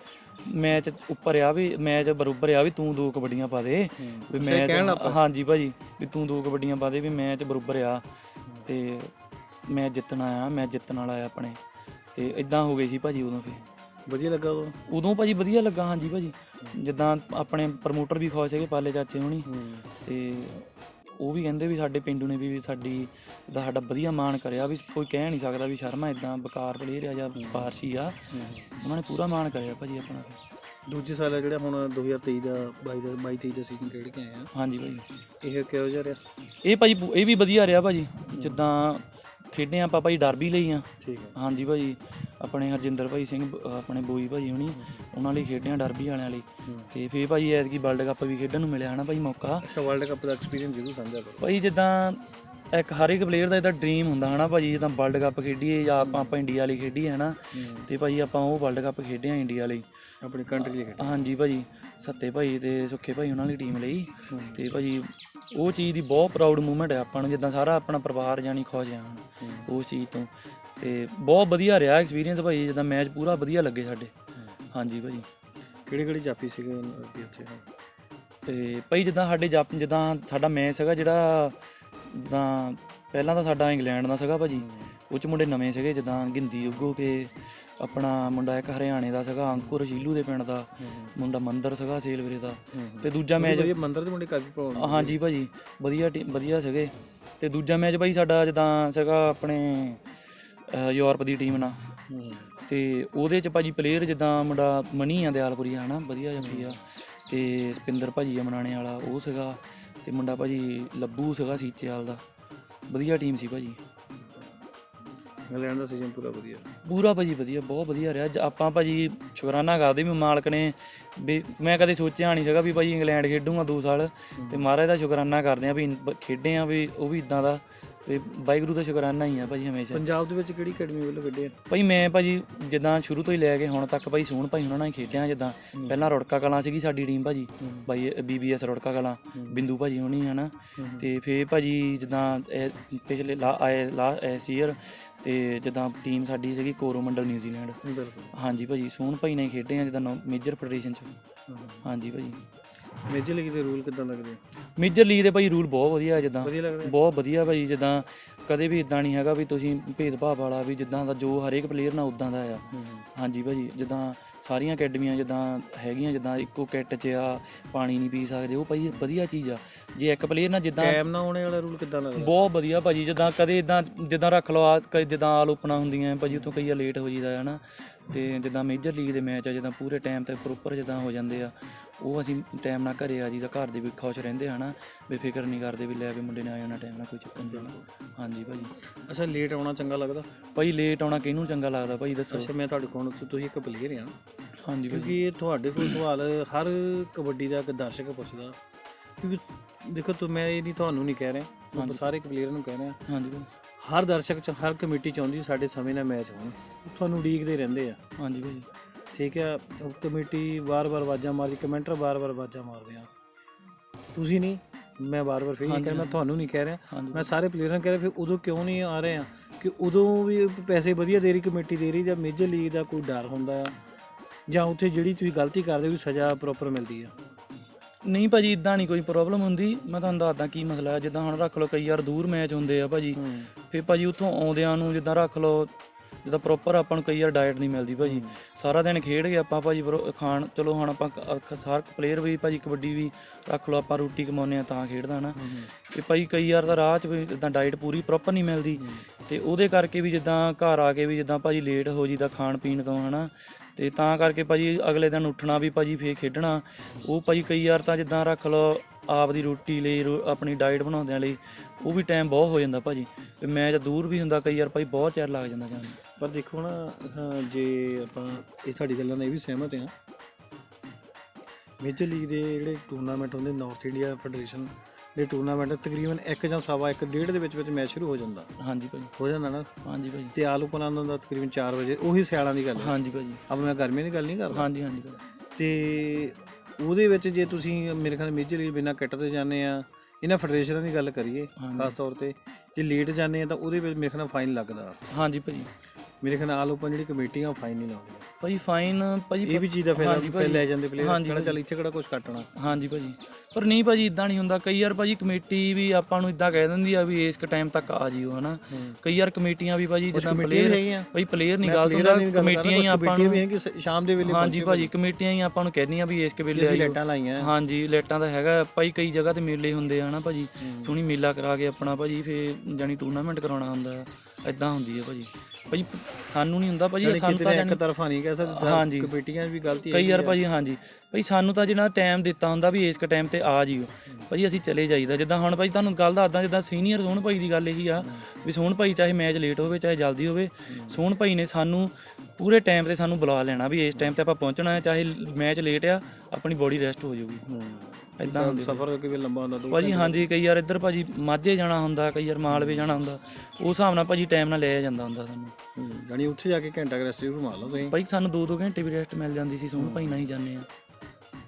ਮੈਚ ਉੱਪਰ ਆ ਵੀ ਮੈਚ ਬਰੋਬਰ ਆ ਵੀ ਤੂੰ ਦੋ ਕਬੱਡੀਆਂ ਪਾ ਦੇ। ਵੀ ਮੈਚ ਹਾਂਜੀ ਭਾਜੀ ਵੀ ਤੂੰ ਦੋ ਕਬੱਡੀਆਂ ਪਾ ਦੇ ਵੀ ਮੈਚ ਬਰੋਬਰ ਆ। ਤੇ ਮੈਂ ਜਿੱਤਣਾ ਆ ਮੈਂ ਜਿੱਤਣ ਵਾਲਾ ਆ ਆਪਣੇ। ਤੇ ਇਦਾਂ ਹੋ ਗਈ ਸੀ ਭਾਜੀ ਉਦੋਂ ਫੇ ਵਧੀਆ ਲੱਗਾ ਉਹ ਉਦੋਂ ਭਾਜੀ ਵਧੀਆ ਲੱਗਾ ਹਾਂਜੀ ਭਾਜੀ। ਜਿੱਦਾਂ ਆਪਣੇ ਪ੍ਰਮੋਟਰ ਵੀ ਖੁਸ਼ ਸੀਗੇ ਪਾਲੇ ਚਾਚੇ ਹੁਣੀ। ਤੇ ਉਹ ਵੀ ਕਹਿੰਦੇ ਵੀ ਸਾਡੇ ਪਿੰਡੂ ਨੇ ਵੀ ਸਾਡੀ ਦਾ ਸਾਡਾ ਵਧੀਆ ਮਾਣ ਕਰਿਆ ਵੀ ਕੋਈ ਕਹਿ ਨਹੀਂ ਸਕਦਾ ਵੀ ਸ਼ਰਮਾ ਇਦਾਂ ਬਕਾਰ ਪਲੇਅਰ ਆ ਜਾਂ ਸਪਾਰਸ਼ੀ ਆ। ਉਹਨਾਂ ਨੇ ਪੂਰਾ ਮਾਣ ਕਰਿਆ ਭਾਜੀ ਆਪਣਾ। ਫਿਰ। ਦੂਜੇ ਸਾਲ ਆ ਜਿਹੜਾ ਹੁਣ 2023 ਦਾ 22 ਦਾ 22 23 ਦਾ ਸੀਜ਼ਨ ਖੇਡ ਕੇ ਆਏ ਆ। ਹਾਂਜੀ ਭਾਜੀ। ਇਹ ਕਿਹੋ ਜਿਹਾ ਰਿਹਾ? ਇਹ ਭਾਜੀ ਇਹ ਵੀ ਵਧੀਆ ਰਿਹਾ ਭਾਜੀ। ਜਿੱਦਾਂ ਖੇਡੇ ਆਪਾਂ ਭਾਜੀ ਡਰਬੀ ਲਈ ਆ ਠੀਕ ਹੈ। ਹਾਂਜੀ ਭਾਜੀ ਆਪਣੇ ਹਰਜਿੰਦਰ ਭਾਈ ਸਿੰਘ ਬ- ਆਪਣੇ ਬੋਈ ਭਾਜੀ ਹੁਣੀ ਉਹਨਾਂ ਲਈ ਖੇਡਿਆ ਡਰਬੀ ਵਾਲਿਆਂ ਲਈ। ਤੇ ਫੇਰ ਭਾਜੀ ਐਤਕੀ ਵਰਲਡ ਕੱਪ ਵੀ ਖੇਡਣ ਨੂੰ ਮਿਲਿਆ ਹਨਾ ਭਾਈ ਮੌਕਾ। ਅੱਛਾ ਵਰਲਡ ਕੱਪ ਦਾ ਐਕਸਪੀਰੀਅੰਸ ਜ਼ਰੂਰ ਸਾਂਝਾ ਕਰੋ। ਭਾਈ ਜਿੱਦਾਂ ਇੱਕ ਹਰ ਇੱਕ ਪਲੇਅਰ ਦਾ ਇਹਦਾ ਡ੍ਰੀਮ ਹੁੰਦਾ ਹਨਾ ਭਾਜੀ ਜਿੱਦਾਂ ਵਰਲਡ ਕੱਪ ਖੇਡੀਏ ਜਾਂ ਆਪਾਂ ਆਪਾਂ ਇੰਡੀਆ ਲਈ ਖੇਡੀਏ ਹਨਾ। ਤੇ ਭਾਜੀ ਆਪਾਂ ਉਹ ਵਰਲਡ ਕੱਪ ਖੇਡਿਆ ਇੰਡੀਆ ਲਈ। ਆਪਣੀ ਕੰਟਰੀ ਲਈ ਖੇਡ। ਹਾਂਜੀ ਭਾਜੀ ਸੱਤੇ ਭਾਈ ਤੇ ਸੁੱਖੇ ਭਾਈ ਉਹਨਾਂ ਦੀ ਟੀਮ ਲਈ। ਤੇ ਭਾਜੀ ਉਹ ਚੀਜ਼ ਦੀ ਬਹੁਤ ਪ੍ਰਾਊਡ ਮੂਮੈਂਟ ਹੈ ਆਪਾਂ ਨੂੰ ਜਿੱਦਾਂ ਸਾਰਾ ਆਪਣਾ ਪਰਿਵਾਰ ਜਾਨੀ ਖੁਸ਼ ਆ ਉਸ ਚੀਜ਼ ਤੋਂ। ਤੇ ਬਹੁਤ ਵਧੀਆ ਰਿਹਾ ਐਕਸਪੀਰੀਅੰਸ ਭਾਈ ਜਿੱਦਾਂ ਮੈਚ ਪੂਰਾ ਵਧੀਆ ਲੱਗੇ ਸਾਡੇ। ਹਾਂਜੀ ਭਾਜੀ। ਕਿਹੜੀ ਕਿਹੜੀ ਜਾਫੀ ਸੀਗੇ ਉੱਥੇ? ਤੇ ਭਾਈ ਜਿੱਦਾਂ ਸਾਡੇ ਜਪ ਜਿੱਦਾਂ ਸਾਡਾ ਮੈਚ ਸੀਗਾ ਜਿਹੜਾ ਜਿੱਦਾਂ ਪਹਿਲਾਂ ਤਾਂ ਸਾਡਾ ਇੰਗਲੈਂਡ ਦਾ ਸੀਗਾ ਭਾਜੀ ਉਹ ਚ ਮੁੰਡੇ ਨਵੇਂ ਸੀਗੇ ਜਿੱਦਾਂ ਗਿੰਦੀ ਉੱਗੋ ਕੇ ਆਪਣਾ ਮੁੰਡਾ ਇੱਕ ਹਰਿਆਣੇ ਦਾ ਸੀਗਾ ਅੰਕੁਰ ਸ਼ੀਲੂ ਦੇ ਪਿੰਡ ਦਾ ਮੁੰਡਾ ਮੰਦਰ ਸੀਗਾ ਸੇਲਵਰੇ ਦਾ। ਤੇ ਦੂਜਾ ਮੈਚ ਇਹ ਮੰਦਰ ਦੇ ਮੁੰਡੇ ਕਾਫੀ ਪ੍ਰੋਬਲਮ ਹਾਂਜੀ ਭਾਜੀ ਵਧੀਆ ਵਧੀਆ ਸੀਗੇ। ਤੇ ਦੂਜਾ ਮੈਚ ਭਾਈ ਸਾਡਾ ਜਿੱਦਾਂ ਸੀਗਾ ਆਪਣੇ ਯੂਰਪ ਦੀ ਟੀਮ ਨਾਲ। ਤੇ ਉਹਦੇ ਚ ਭਾਜੀ ਪਲੇਅਰ ਜਿੱਦਾਂ ਮੁੰਡਾ ਮਨੀ ਆ ਦਿਆਲਪੁਰੀ ਹਨਾ ਵਧੀਆ ਜੰਮੀ ਆ ਤੇ ਸਪਿੰਦਰ ਭਾਜੀ ਆ ਮਨਾਣੇ ਵਾਲਾ ਉਹ ਸੀਗਾ। ਤੇ ਮੁੰਡਾ ਭਾਜੀ ਲੱਭੂ ਸੀਗਾ ਸੀਚੇਵਾਲ ਦਾ। ਵਧੀਆ ਟੀਮ ਸੀ ਭਾਜੀ। ਇੰਗਲੈਂਡ ਦਾ ਸੀਜ਼ਨ ਪੂਰਾ ਵਧੀਆ। ਪੂਰਾ ਭਾਜੀ ਵਧੀਆ ਬਹੁਤ ਵਧੀਆ ਰਿਹਾ। ਆਪਾਂ ਭਾਜੀ ਸ਼ੁਕਰਾਨਾ ਕਰਦੇ ਵੀ ਮਾਲਕ ਨੇ ਵੀ ਮੈਂ ਕਦੇ ਸੋਚਿਆ ਨਹੀਂ ਸੀਗਾ ਵੀ ਭਾਜੀ ਇੰਗਲੈਂਡ ਖੇਡੂਗਾ 2 ਸਾਲ। ਤੇ ਮਹਾਰਾਜ ਦਾ ਸ਼ੁਕਰਾਨਾ ਕਰਦੇ ਆ ਵੀ ਖੇਡੇ ਆ ਵੀ ਉਹ ਵੀ ਇਦਾਂ ਦਾ। ਵੀ ਵਾਹਿਗੁਰੂ ਦਾ ਸ਼ੁਕਰਾਨਾ ਹੀ ਆ ਭਾਜੀ ਹਮੇਸ਼ਾ। ਪੰਜਾਬ ਦੇ ਵਿੱਚ ਕਿਹੜੀ ਅਕੈਡਮੀ ਵੱਲੋਂ ਖੇਡੇ ਆ? ਭਾਈ ਮੈਂ ਭਾਜੀ ਜਿੱਦਾਂ ਸ਼ੁਰੂ ਤੋਂ ਹੀ ਲੈ ਕੇ ਹੁਣ ਤੱਕ ਭਾਈ ਸੋਹਣ ਭਾਈ ਉਹਨਾਂ ਨਾਲ ਹੀ ਖੇਡਿਆ ਜਿੱਦਾਂ ਪਹਿਲਾਂ ਰੁੜਕਾ ਕਲਾਂ ਸੀਗੀ ਸਾਡੀ ਟੀਮ ਭਾਜੀ ਭਾਈ ਬੀਬੀਐਸ ਰੁੜਕਾ ਕਲਾਂ ਬਿੰਦੂ ਭਾਜੀ ਹੋਣੀ ਹਨਾ ਤੇ ਫੇਰ ਭਾਜੀ ਜਿੱਦਾਂ ਪਿਛਲੇ ਲਾ ਆਏ ਲਾ ਇਸ ਈਅਰ ਤੇ ਜਿੱਦਾਂ ਟੀਮ ਸਾਡੀ ਸੀਗੀ ਕੋਰੋਮੰਡਲ ਨਿਊਜ਼ੀਲੈਂਡ ਹਾਂਜੀ ਭਾਜੀ ਸੋਹਣ ਭਾਈ ਨਾਲ ਖੇਡੇ ਆ ਜਿੱਦਾਂ ਮੇਜਰ ਫੈਡਰੇਸ਼ਨ ਚ। ਹਾਂਜੀ ਭਾਜੀ। ਮੇਜਰ ਲੀਗ ਦੇ ਰੂਲ ਕਿਦਾਂ ਲੱਗਦੇ ਮੇਜਰ ਲੀਗ ਦੇ ਭਾਈ ਰੂਲ ਬਹੁਤ ਵਧੀਆ ਜਿੱਦਾਂ। ਵਧੀਆ ਲੱਗਦੇ। ਬਹੁਤ ਵਧੀਆ ਭਾਈ ਜਿੱਦਾਂ ਕਦੇ ਵੀ ਇਦਾਂ ਨਹੀਂ ਹੈਗਾ ਵੀ ਤੁਸੀਂ ਭੇਦਭਾਵ ਵਾਲਾ ਵੀ ਜਿੱਦਾਂ ਦਾ ਜੋ ਹਰੇਕ ਪਲੇਅਰ ਨਾਲ ਉਦਾਂ ਦਾ ਆ। ਹਾਂਜੀ ਭਾਜੀ ਜਿੱਦਾਂ ਸਾਰੀਆਂ ਅਕੈਡਮੀਆਂ ਜਿੱਦਾਂ ਹੈਗੀਆਂ ਜਿੱਦਾਂ ਇੱਕੋ ਕਿੱਟ 'ਚ ਆ ਪਾਣੀ ਨਹੀਂ ਪੀ ਸਕਦੇ ਉਹ ਭਾਈ ਵਧੀਆ ਚੀਜ਼ ਆ। ਜੇ ਇੱਕ ਪਲੇਅਰ ਨਾਲ ਜਿੱਦਾਂ ਟਾਈਮ ਨਾ ਆਉਣੇ ਵਾਲਾ ਰੂਲ ਕਿਦਾਂ ਲੱਗਦਾ? ਬਹੁਤ ਵਧੀਆ ਭਾਜੀ ਜਿੱਦਾਂ ਕਦੇ ਇਦਾਂ ਜਿੱਦਾਂ ਰੱਖ ਲਓ ਆ ਕਦੇ ਜਿੱਦਾਂ ਆਲ ਓਪਨਾਂ ਹੁੰਦੀਆਂ ਭਾਜੀ ਉੱਥੋਂ ਕਈ ਲੇਟ ਹੋ ਜੀਦਾ ਹੈ ਨਾ ਤੇ ਜਿੱਦਾਂ ਮੇਜਰ ਲੀਗ ਦੇ ਮੈਚ ਆ ਜਿੱਦਾਂ ਪੂਰੇ ਟਾਈਮ ਤੇ ਪ੍ਰੋਪਰ ਜਿੱਦਾਂ ਹੋ ਜਾਂਦੇ ਆ। ਉਹ ਅਸੀਂ ਟਾਈਮ ਨਾਲ ਘਰੇ ਆ ਜੀਦਾ ਘਰ ਦੇ ਵੀ ਖੁਸ਼ ਰਹਿੰਦੇ ਹਨਾ ਬੇਫਿਕਰ ਨਹੀਂ ਕਰਦੇ ਵੀ ਲੈ ਵੀ ਮੁੰਡੇ ਨੇ ਆ ਜਾਣਾ ਟਾਈਮ ਨਾਲ ਕੋਈ ਚੱਕਰ ਨਹੀਂ ਜਾਣਾ ਹਾਂਜੀ ਭਾਜੀ। ਅੱਛਾ ਲੇਟ ਆਉਣਾ ਚੰਗਾ ਲੱਗਦਾ? ਭਾਈ ਲੇਟ ਆਉਣਾ ਕਿਹਨੂੰ ਚੰਗਾ ਲੱਗਦਾ ਭਾਈ ਦੱਸੋ। ਅੱਛਾ ਮੈਂ ਤੁਹਾਡੇ ਕੋਲ ਤੁਸੀਂ ਇੱਕ ਪਲੇਅਰ ਆ। ਹਾਂਜੀ ਭਾਜੀ। ਕਿਉਂਕਿ ਇਹ ਤੁਹਾਡੇ ਕੋਲ ਸਵਾਲ ਹਰ ਕਬੱਡੀ ਦਾ ਇੱਕ ਦਰਸ਼ਕ ਪੁੱਛਦਾ। ਕਿਉਂਕਿ ਦੇਖੋ ਤੂੰ ਮੈਂ ਇਹ ਨਹੀਂ ਤੁਹਾਨੂੰ ਨਹੀਂ ਕਹਿ ਰਿਹਾ। ਮੈਂ ਸਾਰੇ ਪਲੇਅਰ ਨੂੰ ਕਹਿ ਰਿਹਾ। ਹਾਂਜੀ ਭਾਜੀ। ਹਰ ਦਰਸ਼ਕ ਚ ਹਰ ਕਮੇਟੀ ਚਾਹੁੰਦੀ ਸਾਡੇ ਸਮੇਂ ਨਾਲ ਮੈਚ ਹੋਣ। ਤੁਹਾਨੂੰ ਉਡੀਕਦੇ ਰਹਿੰਦੇ ਆ। ਹਾਂਜੀ ਭਾਜੀ। ਠੀਕ ਹੈ ਉਹ ਕਮੇਟੀ ਵਾਰ-ਵਾਰ ਆਵਾਜ਼ਾਂ ਮਾਰਦੀ ਕਮੈਂਟਰ ਵਾਰ-ਵਾਰ ਆਵਾਜ਼ਾਂ ਮਾਰਦੇ ਆ। ਤੁਸੀਂ ਨਹੀਂ ਮੈਂ ਵਾਰ-ਵਾਰ ਫਿਰ ਇਹ ਮੈਂ ਤੁਹਾਨੂੰ ਨਹੀਂ ਕਹਿ ਰਿਹਾ ਮੈਂ ਸਾਰੇ ਪਲੇਅਰਾਂ ਨੂੰ ਕਹਿ ਰਿਹਾ ਫਿਰ ਉਦੋਂ ਕਿਉਂ ਨਹੀਂ ਆ ਰਹੇ ਆ? ਕਿ ਉਦੋਂ ਵੀ ਪੈਸੇ ਵਧੀਆ ਦੇ ਰਹੀ ਕਮੇਟੀ ਦੇ ਰਹੀ ਜਾਂ ਮੇਜਰ ਲੀਗ ਦਾ ਕੋਈ ਡਰ ਹੁੰਦਾ ਆ? ਜਾਂ ਉੱਥੇ ਜਿਹੜੀ ਤੁਸੀਂ ਗਲਤੀ ਕਰਦੇ ਹੋ ਸਜ਼ਾ ਪ੍ਰੋਪਰ ਮਿਲਦੀ ਆ? ਨਹੀਂ ਭਾਜੀ ਇਦਾਂ ਨਹੀਂ ਕੋਈ ਪ੍ਰੋਬਲਮ ਹੁੰਦੀ। ਮੈਂ ਤੁਹਾਨੂੰ ਦੱਸਦਾ ਕੀ ਮਸਲਾ ਹੈ ਜਿੱਦਾਂ ਹੁਣ ਰੱਖ ਲਓ ਕਈ ਯਾਰ ਦੂਰ ਮੈਚ ਹੁੰਦੇ ਆ ਭਾਜੀ। ਫਿਰ ਭਾਜੀ ਉੱਥੋਂ ਆਉਂਦਿਆਂ ਨੂੰ ਜਿੱਦਾਂ ਰੱਖ ਲਓ ਜਿੱਦਾਂ ਪ੍ਰੋਪਰ ਆਪਾਂ ਨੂੰ ਕਈ ਵਾਰ ਡਾਈਟ ਨਹੀਂ ਮਿਲਦੀ ਭਾਜੀ। ਸਾਰਾ ਦਿਨ ਖੇਡ ਕੇ ਆਪਾਂ ਭਾਜੀ ਬਰੋ- ਖਾਣ ਚਲੋ ਹੁਣ ਆਪਾਂ ਕ- ਅ- ਸਾਰ ਪਲੇਅਰ ਵੀ ਭਾਜੀ ਕਬੱਡੀ ਵੀ ਰੱਖ ਲਓ ਆਪਾਂ ਰੋਟੀ ਕਮਾਉਂਦੇ ਆ ਤਾਂ ਖੇਡਦਾ ਨਾ ਤੇ ਭਾਈ ਕਈ ਵਾਰ ਤਾਂ ਰਾਹ 'ਚ ਵੀ ਜਿੱਦਾਂ ਡਾਈਟ ਪੂਰੀ ਪ੍ਰੋਪਰ ਨਹੀਂ ਮਿਲਦੀ। ਤੇ ਉਹਦੇ ਕਰਕੇ ਵੀ ਜਿੱਦਾਂ ਘਰ ਆ ਕੇ ਵੀ ਜਿੱਦਾਂ ਭਾਜੀ ਲੇਟ ਹੋ ਜੀਦਾ ਖਾਣ ਪੀਣ ਤੋਂ ਹਨਾ। ਤੇ ਤਾਂ ਕਰਕੇ ਭਾਜੀ ਅਗਲੇ ਦਿਨ ਉੱਠਣਾ ਵੀ ਭਾਜੀ ਫੇਰ ਖੇਡਣਾ। ਉਹ ਭਾਜੀ ਕਈ ਵਾਰ ਤਾਂ ਜਿੱਦਾਂ ਰੱਖ ਲਓ ਆਪ ਦੀ ਰੋਟੀ ਲਈ ਰੋ- ਆਪਣੀ ਡਾਈਟ ਬਣਾਉਂਦਿਆਂ ਲਈ ਉਹ ਵੀ ਟਾਈਮ ਬਹੁਤ ਹੋ ਜਾਂਦਾ ਭਾਜੀ। ਤੇ ਮੈਚ ਦੂਰ ਵੀ ਹੁੰਦਾ ਕਈ ਵਾਰ ਭਾਈ ਬਹੁਤ ਚਿਰ ਲੱਗ ਜਾਂਦਾ ਜਾਣ ਨੂੰ। ਪਰ ਦੇਖੋ ਨਾ ਹਾਂ, ਜੇ ਆਪਾਂ ਇਹ ਤੁਹਾਡੀ ਗੱਲਾਂ ਨਾਲ ਇਹ ਵੀ ਸਹਿਮਤ ਹਾਂ ਮੇਜਰ ਲੀਗ ਦੇ ਜਿਹੜੇ ਟੂਰਨਾਮੈਂਟ ਹੁੰਦੇ ਨਾਰਥ ਇੰਡੀਆ ਫੈਡਰੇਸ਼ਨ ਦੇ ਟੂਰਨਾਮੈਂਟ ਤਕਰੀਬਨ 1 ਜਾਂ ਸਵਾ 1 ਡੇਢ ਦੇ ਵਿੱਚ ਵਿੱਚ ਮੈਚ ਸ਼ੁਰੂ ਹੋ ਜਾਂਦਾ। ਹਾਂਜੀ ਭਾਜੀ। ਹੋ ਜਾਂਦਾ ਨਾ? ਹਾਂਜੀ ਭਾਜੀ। ਤੇ ਆਲੂ ਪਨਾਨ ਦਾ ਤਕਰੀਬਨ 4 ਵਜੇ ਉਹੀ ਸਿਆਲਾਂ ਦੀ ਗੱਲ ਹੈ। ਹਾਂਜੀ ਭਾਜੀ। ਅਬ ਮੈਂ ਗਰਮੀਆਂ ਦੀ ਗੱਲ ਨਹੀਂ ਕਰਦਾ। ਹਾਂਜੀ ਹਾਂਜੀ ਭਾਜੀ। ਤੇ ਉਹਦੇ ਵਿੱਚ ਜੇ ਤੁਸੀਂ ਮੇਰੇ ਖਿਆਲ ਮੇਜਰ ਲੀਗ ਬਿਨਾ ਕਿੱਟ ਤੇ ਜਾਂਦੇ ਆ ਇਹਨਾਂ ਫੈਡਰੇਸ਼ਨਾਂ ਦੀ ਗੱਲ ਕਰੀਏ। ਖਾਸ ਤੌਰ ਤੇ। ਜੇ ਲੇਟ ਜਾਂਦੇ ਆ ਤਾਂ ਉਹਦੇ ਵਿੱਚ ਮੇਰੇ ਖਿਆਲ ਫਾਈਨ ਲੱਗਦਾ। ਹਾਂਜੀ ਭਾਜੀ। ਮੇਰੇ ਖਿਆਲ ਆਲ ਓਪਨ ਜਿਹੜੀ ਕਮੇਟੀ ਆ ਫਾਈਨ ਨਹੀਂ ਲਾਉਂਦੀ ਭਾਜੀ ਫਾਈਨ ਭਾਜੀ ਇਹ ਵੀ ਚੀਜ਼ ਦਾ ਫਾਇਦਾ ਹਾਂਜੀ ਪਹਿਲੇ ਲੈ ਜਾਂਦੇ ਪਲੇਅਰ ਹਾਂਜੀ ਚੱਲ ਇੱਥੇ ਕਿਹੜਾ ਕੁਝ ਕੱਟਣਾ ਹਾਂਜੀ ਭਾਜੀ ਪਰ ਨਹੀਂ ਭਾਜੀ ਇਦਾਂ ਨਹੀਂ ਹੁੰਦਾ। ਕਈ ਵਾਰ ਭਾਜੀ ਕਮੇਟੀ ਵੀ ਆਪਾਂ ਨੂੰ ਇਦਾਂ ਕਹਿ ਦਿੰਦੀ ਆ ਵੀ ਇਸ ਕ ਟਾਈਮ ਤੱਕ ਆ ਜਿਓ ਹਨਾ। ਕਈ ਵਾਰ ਕਮੇਟੀਆਂ ਵੀ ਭਾਜੀ ਜਿੱਦਾਂ ਕਮੇਟੀਆਂ ਵੀ ਪਲੇਅਰ ਹੈਗੀਆਂ। ਭਾਈ ਪਲੇਅਰ ਨਹੀਂ ਗਲਤ ਹੁੰਦਾ ਕਮੇਟੀਆਂ ਹੀ ਆਪਾਂ ਕਮੇਟੀਆਂ ਨੂੰ ਵੀ ਕਿ ਸ਼ਾਮ ਦੇ ਵੇਲੇ ਹਾਂਜੀ ਭਾਜੀ ਕਮੇਟੀਆਂ ਹੀ ਆਪਾਂ ਨੂੰ ਕਹਿੰਦੀਆਂ ਵੀ ਇਸ ਕ ਵੇਲੇ ਅਸੀਂ। ਲਾਈਟਾਂ ਲਾਈਆਂ। ਹਾਂਜੀ ਲਾਈਟਾਂ ਦਾ ਹੈਗਾ। ਭਾਈ ਕਈ ਜਗ੍ਹਾ ਤੇ ਮੇਲੇ ਹੁੰਦੇ ਆ ਹਨਾ ਭਾਜੀ ਸੋਹਣੀ ਮੇਲਾ ਕਰਾ ਕੇ ਆਪਣਾ ਭਾਜੀ ਫੇ ਜਾਨੀ ਟੂਰਨਾਮੈਂਟ ਕਰਾਉਣਾ ਹੁੰਦਾ। ਐਦਾਂ ਹੁੰਦੀ ਹੈ ਭਾਜੀ ਭਾਜੀ ਸਾਨੂੰ ਨਹੀਂ ਹੁੰਦਾ ਭਾਜੀ ਸਾਨੂੰ ਤਾਂ ਇੱਕ ਤਰਫਾ ਨਹੀਂ ਕਹਿ ਸਕਦੇ ਹਾਂਜੀ। ਕਮੇਟੀਆਂ ਵੀ ਗਲਤੀ ਕਈ ਆ। ਭਾਜੀ ਹਾਂਜੀ ਭਾਈ ਸਾਨੂੰ ਤਾਂ ਜਿਹੜਾ ਟਾਈਮ ਦਿੱਤਾ ਹੁੰਦਾ ਵੀ ਇਸ ਕ ਟਾਈਮ ਤੇ ਆ ਜਿਓ ਭਾਜੀ ਅਸੀਂ ਚਲੇ ਜਾਈਦਾ ਜਿੱਦਾਂ ਹੁਣ ਭਾਈ ਤੁਹਾਨੂੰ ਗੱਲ ਦੱਸਦਾ ਜਿੱਦਾਂ ਸੀਨੀਅਰ ਸੋਹਣ ਭਾਈ ਦੀ ਗੱਲ ਇਹੀ ਆ ਵੀ ਸੋਹਣ ਭਾਈ ਚਾਹੇ ਮੈਚ ਲੇਟ ਹੋਵੇ ਚਾਹੇ ਜਲਦੀ ਹੋਵੇ ਸੋਹਣ ਭਾਈ ਨੇ ਸਾਨੂੰ ਪੂਰੇ ਟਾਈਮ ਤੇ ਸਾਨੂੰ ਬੁਲਾ ਲੈਣਾ ਵੀ ਇਸ ਟਾਈਮ ਤੇ ਆਪਾਂ ਪਹੁੰਚਣਾ ਹੈ ਚਾਹੇ ਮੈਚ ਲੇਟ ਆ ਆਪਣੀ ਬੋਡੀ ਰੈਸਟ ਹੋ ਜਾਊਗੀ ਐਦਾਂ ਹੁੰਦੀ ਸਫ਼ਰ ਕਿਵੇਂ ਲੰਬਾ ਹੁੰਦਾ ਦੋ ਭਾਜੀ ਹਾਂਜੀ ਕਈ ਵਾਰ ਇੱਧਰ ਭਾਜੀ ਮਾਝੇ ਜਾਣਾ ਹੁੰਦਾ ਕਈ ਵਾਰ ਮਾਲਵੇ ਜਾਣਾ ਹੁੰਦਾ ਉਸ ਹਿਸਾਬ ਨਾਲ ਭਾਜੀ ਟਾਈਮ ਨਾਲ ਲੈ ਜਾਂਦਾ ਹੁੰਦਾ ਸਾਨੂੰ। ਜਾਣੀ ਉੱਥੇ ਜਾ ਕੇ ਘੰਟਾ ਰੈਸਟ ਜ਼ਰੂਰ ਮਾਰ ਲਓ ਤੁਸੀਂ। ਭਾਈ ਸਾਨੂੰ 2-2 ਘੰਟੇ ਵੀ ਰੈਸਟ ਮਿਲ ਜਾਂਦੀ ਸੀ ਸੋਹਣ ਭਾਈ ਨਾਲ ਹੀ ਜਾਂਦੇ ਆ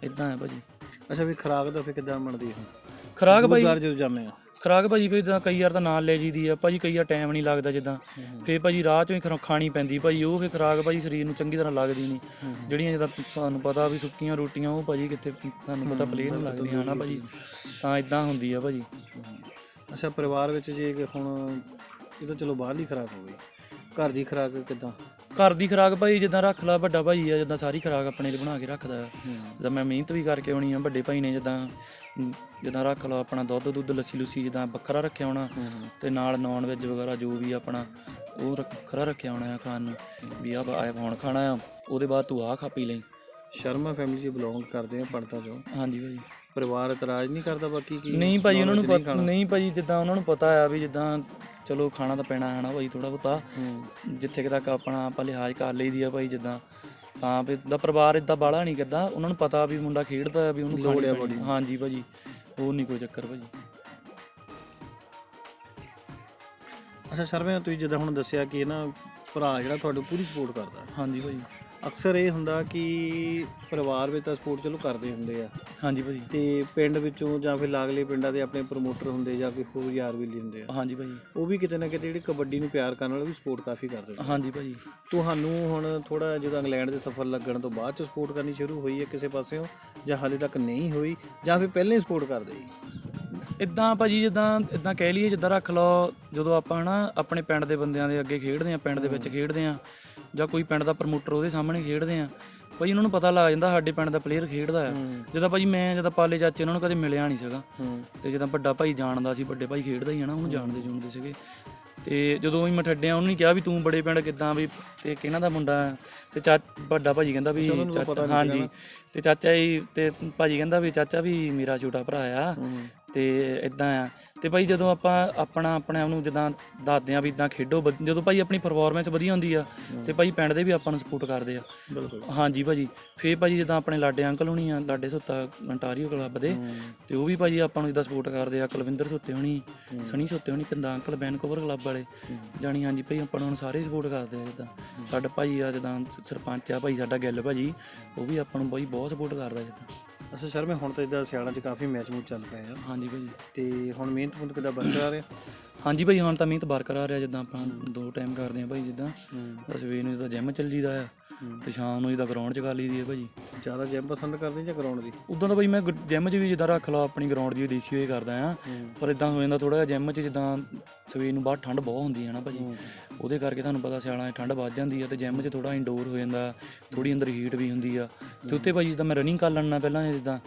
ਇਦਾਂ ਹੈ ਭਾਜੀ। ਅੱਛਾ ਵੀ ਖਰਾਕ ਦਾ ਫੇ ਕਿੱਦਾਂ ਬਣਦੀ ਹੈ? ਖਰਾਕ ਭਾਈ ਜਦੋਂ ਜਾਂਦੇ ਆ ਖਰਾਕ ਭਾਜੀ ਫੇਰ ਜਿੱਦਾਂ ਕਈ ਵਾਰ ਤਾਂ ਨਾਲ ਲੈ ਜੀਦੀ ਆ ਭਾਜੀ ਕਈ ਵਾਰ ਟਾਈਮ ਨਹੀਂ ਲੱਗਦਾ ਜਿੱਦਾਂ। ਫੇਰ ਭਾਜੀ ਰਾਹ ਚੋਂ ਹੀ ਖਰਾ- ਖਾਣੀ ਪੈਂਦੀ ਭਾਜੀ ਉਹ ਫੇਰ ਖਰਾਕ ਭਾਜੀ ਸਰੀਰ ਨੂੰ ਚੰਗੀ ਤਰ੍ਹਾਂ ਲੱਗਦੀ ਨਹੀਂ ਜਿਹੜੀਆਂ ਜਿੱਦਾਂ ਤੁਹਾਨੂੰ ਪਤਾ ਵੀ ਸੁੱਕੀਆਂ ਰੋਟੀਆਂ ਉਹ ਭਾਜੀ ਕਿੱਥੇ ਤੁਹਾਨੂੰ ਪਤਾ ਪਲੇਅਰ ਨੂੰ ਲੱਗਦੀਆਂ ਹਨਾ ਭਾਜੀ? ਤਾਂ ਇਦਾਂ ਹੁੰਦੀ ਆ ਭਾਜੀ। ਅੱਛਾ ਪਰਿਵਾਰ ਵਿੱਚ ਜੇ ਕਿ ਹੁਣ ਇਹ ਤਾਂ ਚਲੋ ਬਾਹਰਲੀ ਖਰਾਕ ਹੋ ਗਈ। ਘਰ ਦੀ ਖਰਾਕ ਕਿੱਦਾਂ? ਘਰ ਦੀ ਖਰਾਕ ਭਾਈ ਜਿੱਦਾਂ ਰੱਖ ਲਾ ਵੱਡਾ ਭਾਈ ਆ ਜਿੱਦਾਂ ਸਾਰੀ ਖਰਾਕ ਆਪਣੇ ਲਈ ਬਣਾ ਕੇ ਰੱਖਦਾ। ਆ ਜਿੱਦਾਂ ਮੈਂ ਮਿਹਨਤ ਵੀ ਕਰਕੇ ਆਉਣੀ ਆ ਵੱਡੇ ਭਾਈ ਨੇ ਜਿੱਦਾਂ ਜਿੱਦਾਂ ਰੱਖ ਲਓ ਆਪਣਾ ਦੁੱਧ ਦੁੱਧ ਲੱਸੀ ਲੁੱਸੀ ਜਿੱਦਾਂ ਵੱਖਰਾ ਰੱਖਿਆ ਹੋਣਾ। ਤੇ ਨਾਲ ਨਾਨ ਵੈਜ ਵਗੈਰਾ ਜੋ ਵੀ ਆਪਣਾ ਉਹ ਵੱਖਰਾ ਰੱਖਿਆ ਹੋਣਾ ਆ ਖਾਣ ਨੂੰ। ਵੀ ਆ ਆਇਆ ਹੁਣ ਖਾਣਾ ਆ ਉਹਦੇ ਬਾਅਦ ਤੂੰ ਆ ਖਾ ਪੀ ਲਈ ਸ਼ਰਮਾ ਫੈਮਿਲੀ 'ਚ ਬਿਲੋਂਗ ਕਰਦੇ ਆ ਪੜਤਾ ਜੋ ਹਾਂਜੀ ਭਾਈ। ਪਰਿਵਾਰ ਇਤਰਾਜ਼ ਨਹੀਂ ਕਰਦਾ ਬਾਕੀ ਕੀ ਨਹੀਂ ਭਾਈ ਉਹਨਾਂ ਨੂੰ ਪਤਾ ਨਹੀਂ ਭਾਈ ਜਿੱਦਾਂ ਉਹਨਾਂ ਨੂੰ ਪਤਾ ਆ ਵੀ ਜਿੱਦਾਂ ਚਲੋ ਖਾਣਾ ਤਾਂ ਪੈਣਾ ਹੈ ਨਾ ਭਾਈ ਥੋੜਾ ਬਹੁਤਾ। ਹੂੰ। ਜਿੱਥੇ ਕੁ ਤੱਕ ਆਪਣਾ ਆਪਾਂ ਲਿਹਾਜ਼ ਕਰ ਲਈਦੀ ਆ ਭਾਈ ਜਿੱਦਾਂ ਤਾਂ ਵੀ ਦਾ ਪਰਿਵਾਰ ਇਦਾਂ ਬਾਲਾ ਨਹੀਂ ਕਰਦਾ ਉਹਨਾਂ ਨੂੰ ਪਤਾ ਵੀ ਮੁੰਡਾ ਖੇਡਦਾ ਵੀ ਉਹਨੂੰ ਲੋੜ ਆ ਪੈਣੀ। ਹਾਂਜੀ ਭਾਜੀ ਉਹ ਨਹੀਂ ਕੋਈ ਚੱਕਰ ਭਾਜੀ। ਅੱਛਾ ਸ਼ਰਮਾ ਤੁਸੀਂ ਜਿੱਦਾਂ ਹੁਣ ਦੱਸਿਆ ਕਿ ਨਾ ਭਰਾ ਜਿਹੜਾ ਤੁਹਾਡੀ ਪੂਰੀ ਸਪੋਰਟ ਕਰਦਾ। ਹਾਂਜੀ ਭਾਜੀ। ਅਕਸਰ ਇਹ ਹੁੰਦਾ ਕਿ ਪਰਿਵਾਰ ਵਿੱਚ ਤਾਂ ਸਪੋਰਟ ਚਲੋ ਕਰਦੇ ਹੁੰਦੇ ਆ। ਹਾਂਜੀ ਭਾਜੀ। ਤੇ ਪਿੰਡ ਵਿੱਚੋਂ ਜਾਂ ਫਿਰ ਲਾਗਲੇ ਪਿੰਡਾਂ ਦੇ ਆਪਣੇ ਪ੍ਰਮੋਟਰ ਹੁੰਦੇ ਜਾਂ ਕੋਈ ਹੋਰ ਯਾਰ ਵੀ ਹੁੰਦੇ ਆ। ਹਾਂਜੀ ਭਾਜੀ। ਉਹ ਵੀ ਕਿਤੇ ਨਾ ਕਿਤੇ ਜਿਹੜੀ ਕਬੱਡੀ ਨੂੰ ਪਿਆਰ ਕਰਨ ਵਾਲੇ ਵੀ ਸਪੋਰਟ ਕਾਫੀ ਕਰਦੇ ਨੇ। ਹਾਂਜੀ ਭਾਜੀ। ਤੁਹਾਨੂੰ ਹੁਣ ਥੋੜਾ ਜਦੋਂ ਇੰਗਲੈਂਡ ਦੇ ਸਫ਼ਰ ਲੱਗਣ ਤੋਂ ਬਾਅਦ ਚ ਸਪੋਰਟ ਕਰਨੀ ਸ਼ੁਰੂ ਹੋਈ ਹੈ ਕਿਸੇ ਪਾਸਿਓਂ ਜਾਂ ਹਾਲੇ ਤੱਕ ਨਹੀਂ ਹੋਈ ਜਾਂ ਫਿਰ ਪਹਿਲਾਂ ਹੀ ਸਪੋਰਟ ਕਰਦੇ ਸੀ ਇਦਾਂ ਭਾਜੀ ਜਿੱਦਾਂ ਇਦਾਂ ਕਹਿ ਲਈਏ ਜਿੱਦਾਂ ਰੱਖ ਲਓ ਜਦੋਂ ਆਪਾਂ ਹਨਾ ਆਪਣੇ ਪਿੰਡ ਦੇ ਬੰਦਿਆਂ ਦੇ ਅੱਗੇ ਖੇਡਦੇ ਆ ਪਿੰਡ ਦੇ ਵਿੱਚ ਖੇਡਦੇ ਆ ਜਾਂ ਕੋਈ ਪਿੰਡ ਦਾ ਪ੍ਰਮੋਟਰ ਉਹਦੇ ਸਾਹਮਣੇ ਖੇਡਦੇ ਆ ਭਾਜੀ ਉਹਨਾਂ ਨੂੰ ਪਤਾ ਲੱਗ ਜਾਂਦਾ ਸਾਡੇ ਪਿੰਡ ਦਾ ਪਲੇਅਰ ਖੇਡਦਾ ਆ। ਜਦੋਂ ਭਾਜੀ ਮੈਂ ਜਦੋਂ ਪਾਲੇ ਚਾਚੇ ਉਹਨਾਂ ਨੂੰ ਕਦੇ ਮਿਲਿਆ ਨਹੀਂ ਸੀਗਾ। ਹੂੰ। ਤੇ ਜਦੋਂ ਵੱਡਾ ਭਾਈ ਜਾਣਦਾ ਸੀ ਵੱਡੇ ਭਾਈ ਖੇਡਦਾ ਹੀ ਹਨਾ ਉਹਨੂੰ ਜਾਣਦੇ ਜੁਣਦੇ ਸੀਗੇ। ਤੇ ਜਦੋਂ ਅਸੀਂ ਮਠੱਡਿਆਂ ਉਹਨੂੰ ਕਿਹਾ ਵੀ ਤੂੰ ਬੜੇ ਪਿੰਡ ਕਿੱਦਾਂ ਵੀ ਤੇ ਕਿਹਨਾਂ ਦਾ ਮੁੰਡਾ ਹੈ? ਤੇ ਚਾ ਵੱਡਾ ਭਾਜੀ ਕਹਿੰਦਾ ਵੀ ਚਾਚਾ ਹਾਂਜੀ। ਤੇ ਚਾਚਾ ਜੀ ਤੇ ਭਾਜੀ ਕਹਿੰਦਾ ਵੀ ਚਾਚਾ ਵੀ ਮੇਰਾ ਛੋਟਾ ਭਰਾ ਆ। ਤੇ ਇਦਾਂ ਆ। ਤੇ ਭਾਈ ਜਦੋਂ ਆਪਾਂ ਆਪਣਾ ਆਪਣੇ ਆਪ ਨੂੰ ਜਦਾਂ ਦੱਸਦੇ ਆ ਵੀ ਇਦਾਂ ਖੇਡੋ ਵਧ- ਜਦੋਂ ਭਾਈ ਆਪਣੀ ਪਰਫਾਰਮੈਂਸ ਵਧੀਆ ਹੁੰਦੀ ਆ ਤੇ ਭਾਈ ਪਿੰਡ ਦੇ ਵੀ ਆਪਾਂ ਨੂੰ ਸਪੋਰਟ ਕਰਦੇ ਆ। ਬਿਲਕੁਲ। ਹਾਂਜੀ ਭਾਜੀ ਫੇਰ ਭਾਜੀ ਜਿੱਦਾਂ ਆਪਣੇ ਲਾਡੇ ਅੰਕਲ ਹੋਣੀ ਆ ਲਾਡੇ ਸੁੱਤਾ ਅੰਟਾਰੀਓ ਕਲੱਬ ਦੇ ਤੇ ਉਹ ਵੀ ਭਾਜੀ ਆਪਾਂ ਨੂੰ ਜਿੱਦਾਂ ਸਪੋਰਟ ਕਰਦੇ ਆ ਕੁਲਵਿੰਦਰ ਸੁੱਤੇ ਹੋਣੀ ਸਣੀ ਸੁੱਤੇ ਹੋਣੀ ਪਿੰਦਾ ਅੰਕਲ ਵੈਨਕੂਵਰ ਕਲੱਬ ਵਾਲੇ। ਜਾਣੀ ਹਾਂਜੀ ਭਾਈ ਆਪਾਂ ਨੂੰ ਹੁਣ ਸਾਰੇ ਸਪੋਰਟ ਕਰਦੇ ਆ ਜਿੱਦਾਂ। ਸਾਡਾ ਭਾਈ ਆ ਜਿੱਦਾਂ ਸਰਪੰਚ ਆ ਭਾਈ ਸਾਡਾ ਗਿੱਲ ਭਾਜੀ ਉਹ ਵੀ ਆਪਾਂ ਨੂੰ ਭਾਈ ਬਹੁਤ ਸਪੋਰਟ ਕਰਦਾ ਜਿੱਦਾਂ। ਅੱਛਾ ਸ਼ਰਮੇ ਹੁਣ ਤਾਂ ਇਦਾਂ ਸਿਆਲਾਂ 'ਚ ਕਾਫੀ ਮੈਚ ਮੂਚ ਚੱਲ ਪਏ ਆ। ਹਾਂਜੀ ਭਾਜੀ ਤੇ ਹੁਣ ਮਿਹਨਤ ਮੁੰਦ ਕਿੱਦਾਂ ਬਰਕਰਾਰ ਆ? ਹਾਂਜੀ ਭਾਈ ਹੁਣ ਤਾਂ ਮਿਹਨਤ ਬਰਕਰਾਰ ਆ ਜਿੱਦਾਂ ਆਪਾਂ ਦੋ ਟਾਈਮ ਕਰਦੇ ਆ ਭਾਈ ਜਿੱਦਾਂ। ਸਵੇਰ ਨੂੰ ਜਿੱਦਾਂ ਜਿਮ ਚੱਲ ਜੀਦਾ ਆ। ਤੇ ਸ਼ਾਮ ਨੂੰ ਜਿੱਦਾਂ ਗਰਾਊਂਡ 'ਚ ਕਰ ਲਈਦੀ ਆ ਭਾਜੀ। ਜ਼ਿਆਦਾ ਜਿਮ ਪਸੰਦ ਕਰਦੇ ਜਾਂ ਗਰਾਊਂਡ ਦੀ? ਉਦੋਂ ਤਾਂ ਭਾਈ ਮੈਂ ਜਿਮ 'ਚ ਵੀ ਜਿੱਦਾਂ ਰੱਖ ਲਾ ਆਪਣੀ ਗਰਾਊਂਡ ਦੀ ਦੇਸੀ ਹੋਏ ਕਰਦਾ ਆ। ਪਰ ਇਦਾਂ ਹੋ ਜਾਂਦਾ ਥੋੜਾ ਜਿਹਾ ਜਿਮ 'ਚ ਜਿੱਦਾਂ ਸਵੇਰ ਨੂੰ ਬਾਹਰ ਠੰਡ ਬਹੁਤ ਹੁੰਦੀ ਹੈ ਨਾ ਭਾਜੀ। ਉਹਦੇ ਕਰਕੇ ਤੁਹਾਨੂੰ ਪਤਾ ਸਿਆਲਾਂ 'ਚ ਠੰਡ ਵੱਧ ਜਾਂਦੀ ਆ ਤੇ ਜਿਮ 'ਚ ਥੋੜਾ ਇੰਡੋਰ ਹੋ ਜਾਂਦਾ ਥੋੜੀ ਅੰਦਰ ਹੀਟ ਵੀ ਹੁੰਦੀ ਆ। ਤੇ ਉੱਤੇ ਭਾਜੀ ਜਿੱਦਾਂ ਮੈਂ ਰਨਿੰਗ ਕਰ ਲੈਣਾ ਪਹਿਲਾਂ ਜਿੱਦਾਂ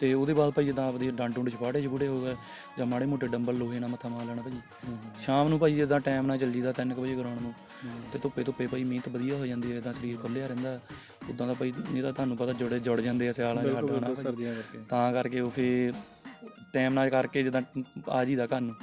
ਤੇ ਉਹਦੇ ਬਾਅਦ ਭਾਈ ਜਿੱਦਾਂ ਆਪਦੀ ਡੰਡ ਡੁੰਡ ਛਪਾੜੇ ਛਪੂੜੇ ਹੋ ਗਏ ਜਾਂ ਮਾੜੇ ਮੋਟੇ ਡੰਬਲ ਲੋਹੇ ਨਾਲ ਮੱਥਾ ਮਾਰ ਲੈਣਾ ਭਾਜੀ ਸ਼ਾਮ ਨੂੰ ਭਾਈ ਜਿੱਦਾਂ ਟਾਈਮ ਨਾਲ ਜਲਦੀ ਦਾ 3 ਵਜੇ ਗਰਾਊਂਡ ਨੂੰ ਤੇ ਧੁੱਪੇ ਧੁੱਪੇ ਭਾਈ ਮਿਹਨਤ ਵਧੀਆ ਹੋ ਜਾਂਦੀ ਹੈ ਇਦਾਂ ਸਰੀਰ ਖੁੱਲਿਆ ਰਹਿੰਦਾ ਉਦਾਂ ਦਾ ਭਾਈ ਨਹੀਂ ਤਾਂ ਤੁਹਾਨੂੰ ਪਤਾ ਜੁੜੇ ਜੁੜ ਜਾਂਦੇ ਆ ਸਿਆਲਾਂ 'ਚ ਹੱਡ ਕਰਕੇ। ਤਾਂ ਕਰਕੇ ਉਹ ਫੇ ਟਾਈਮ ਨਾਲ ਕਰਕੇ ਜਿੱਦਾਂ ਆ ਜੀਦਾ ਘਰ ਨੂੰ।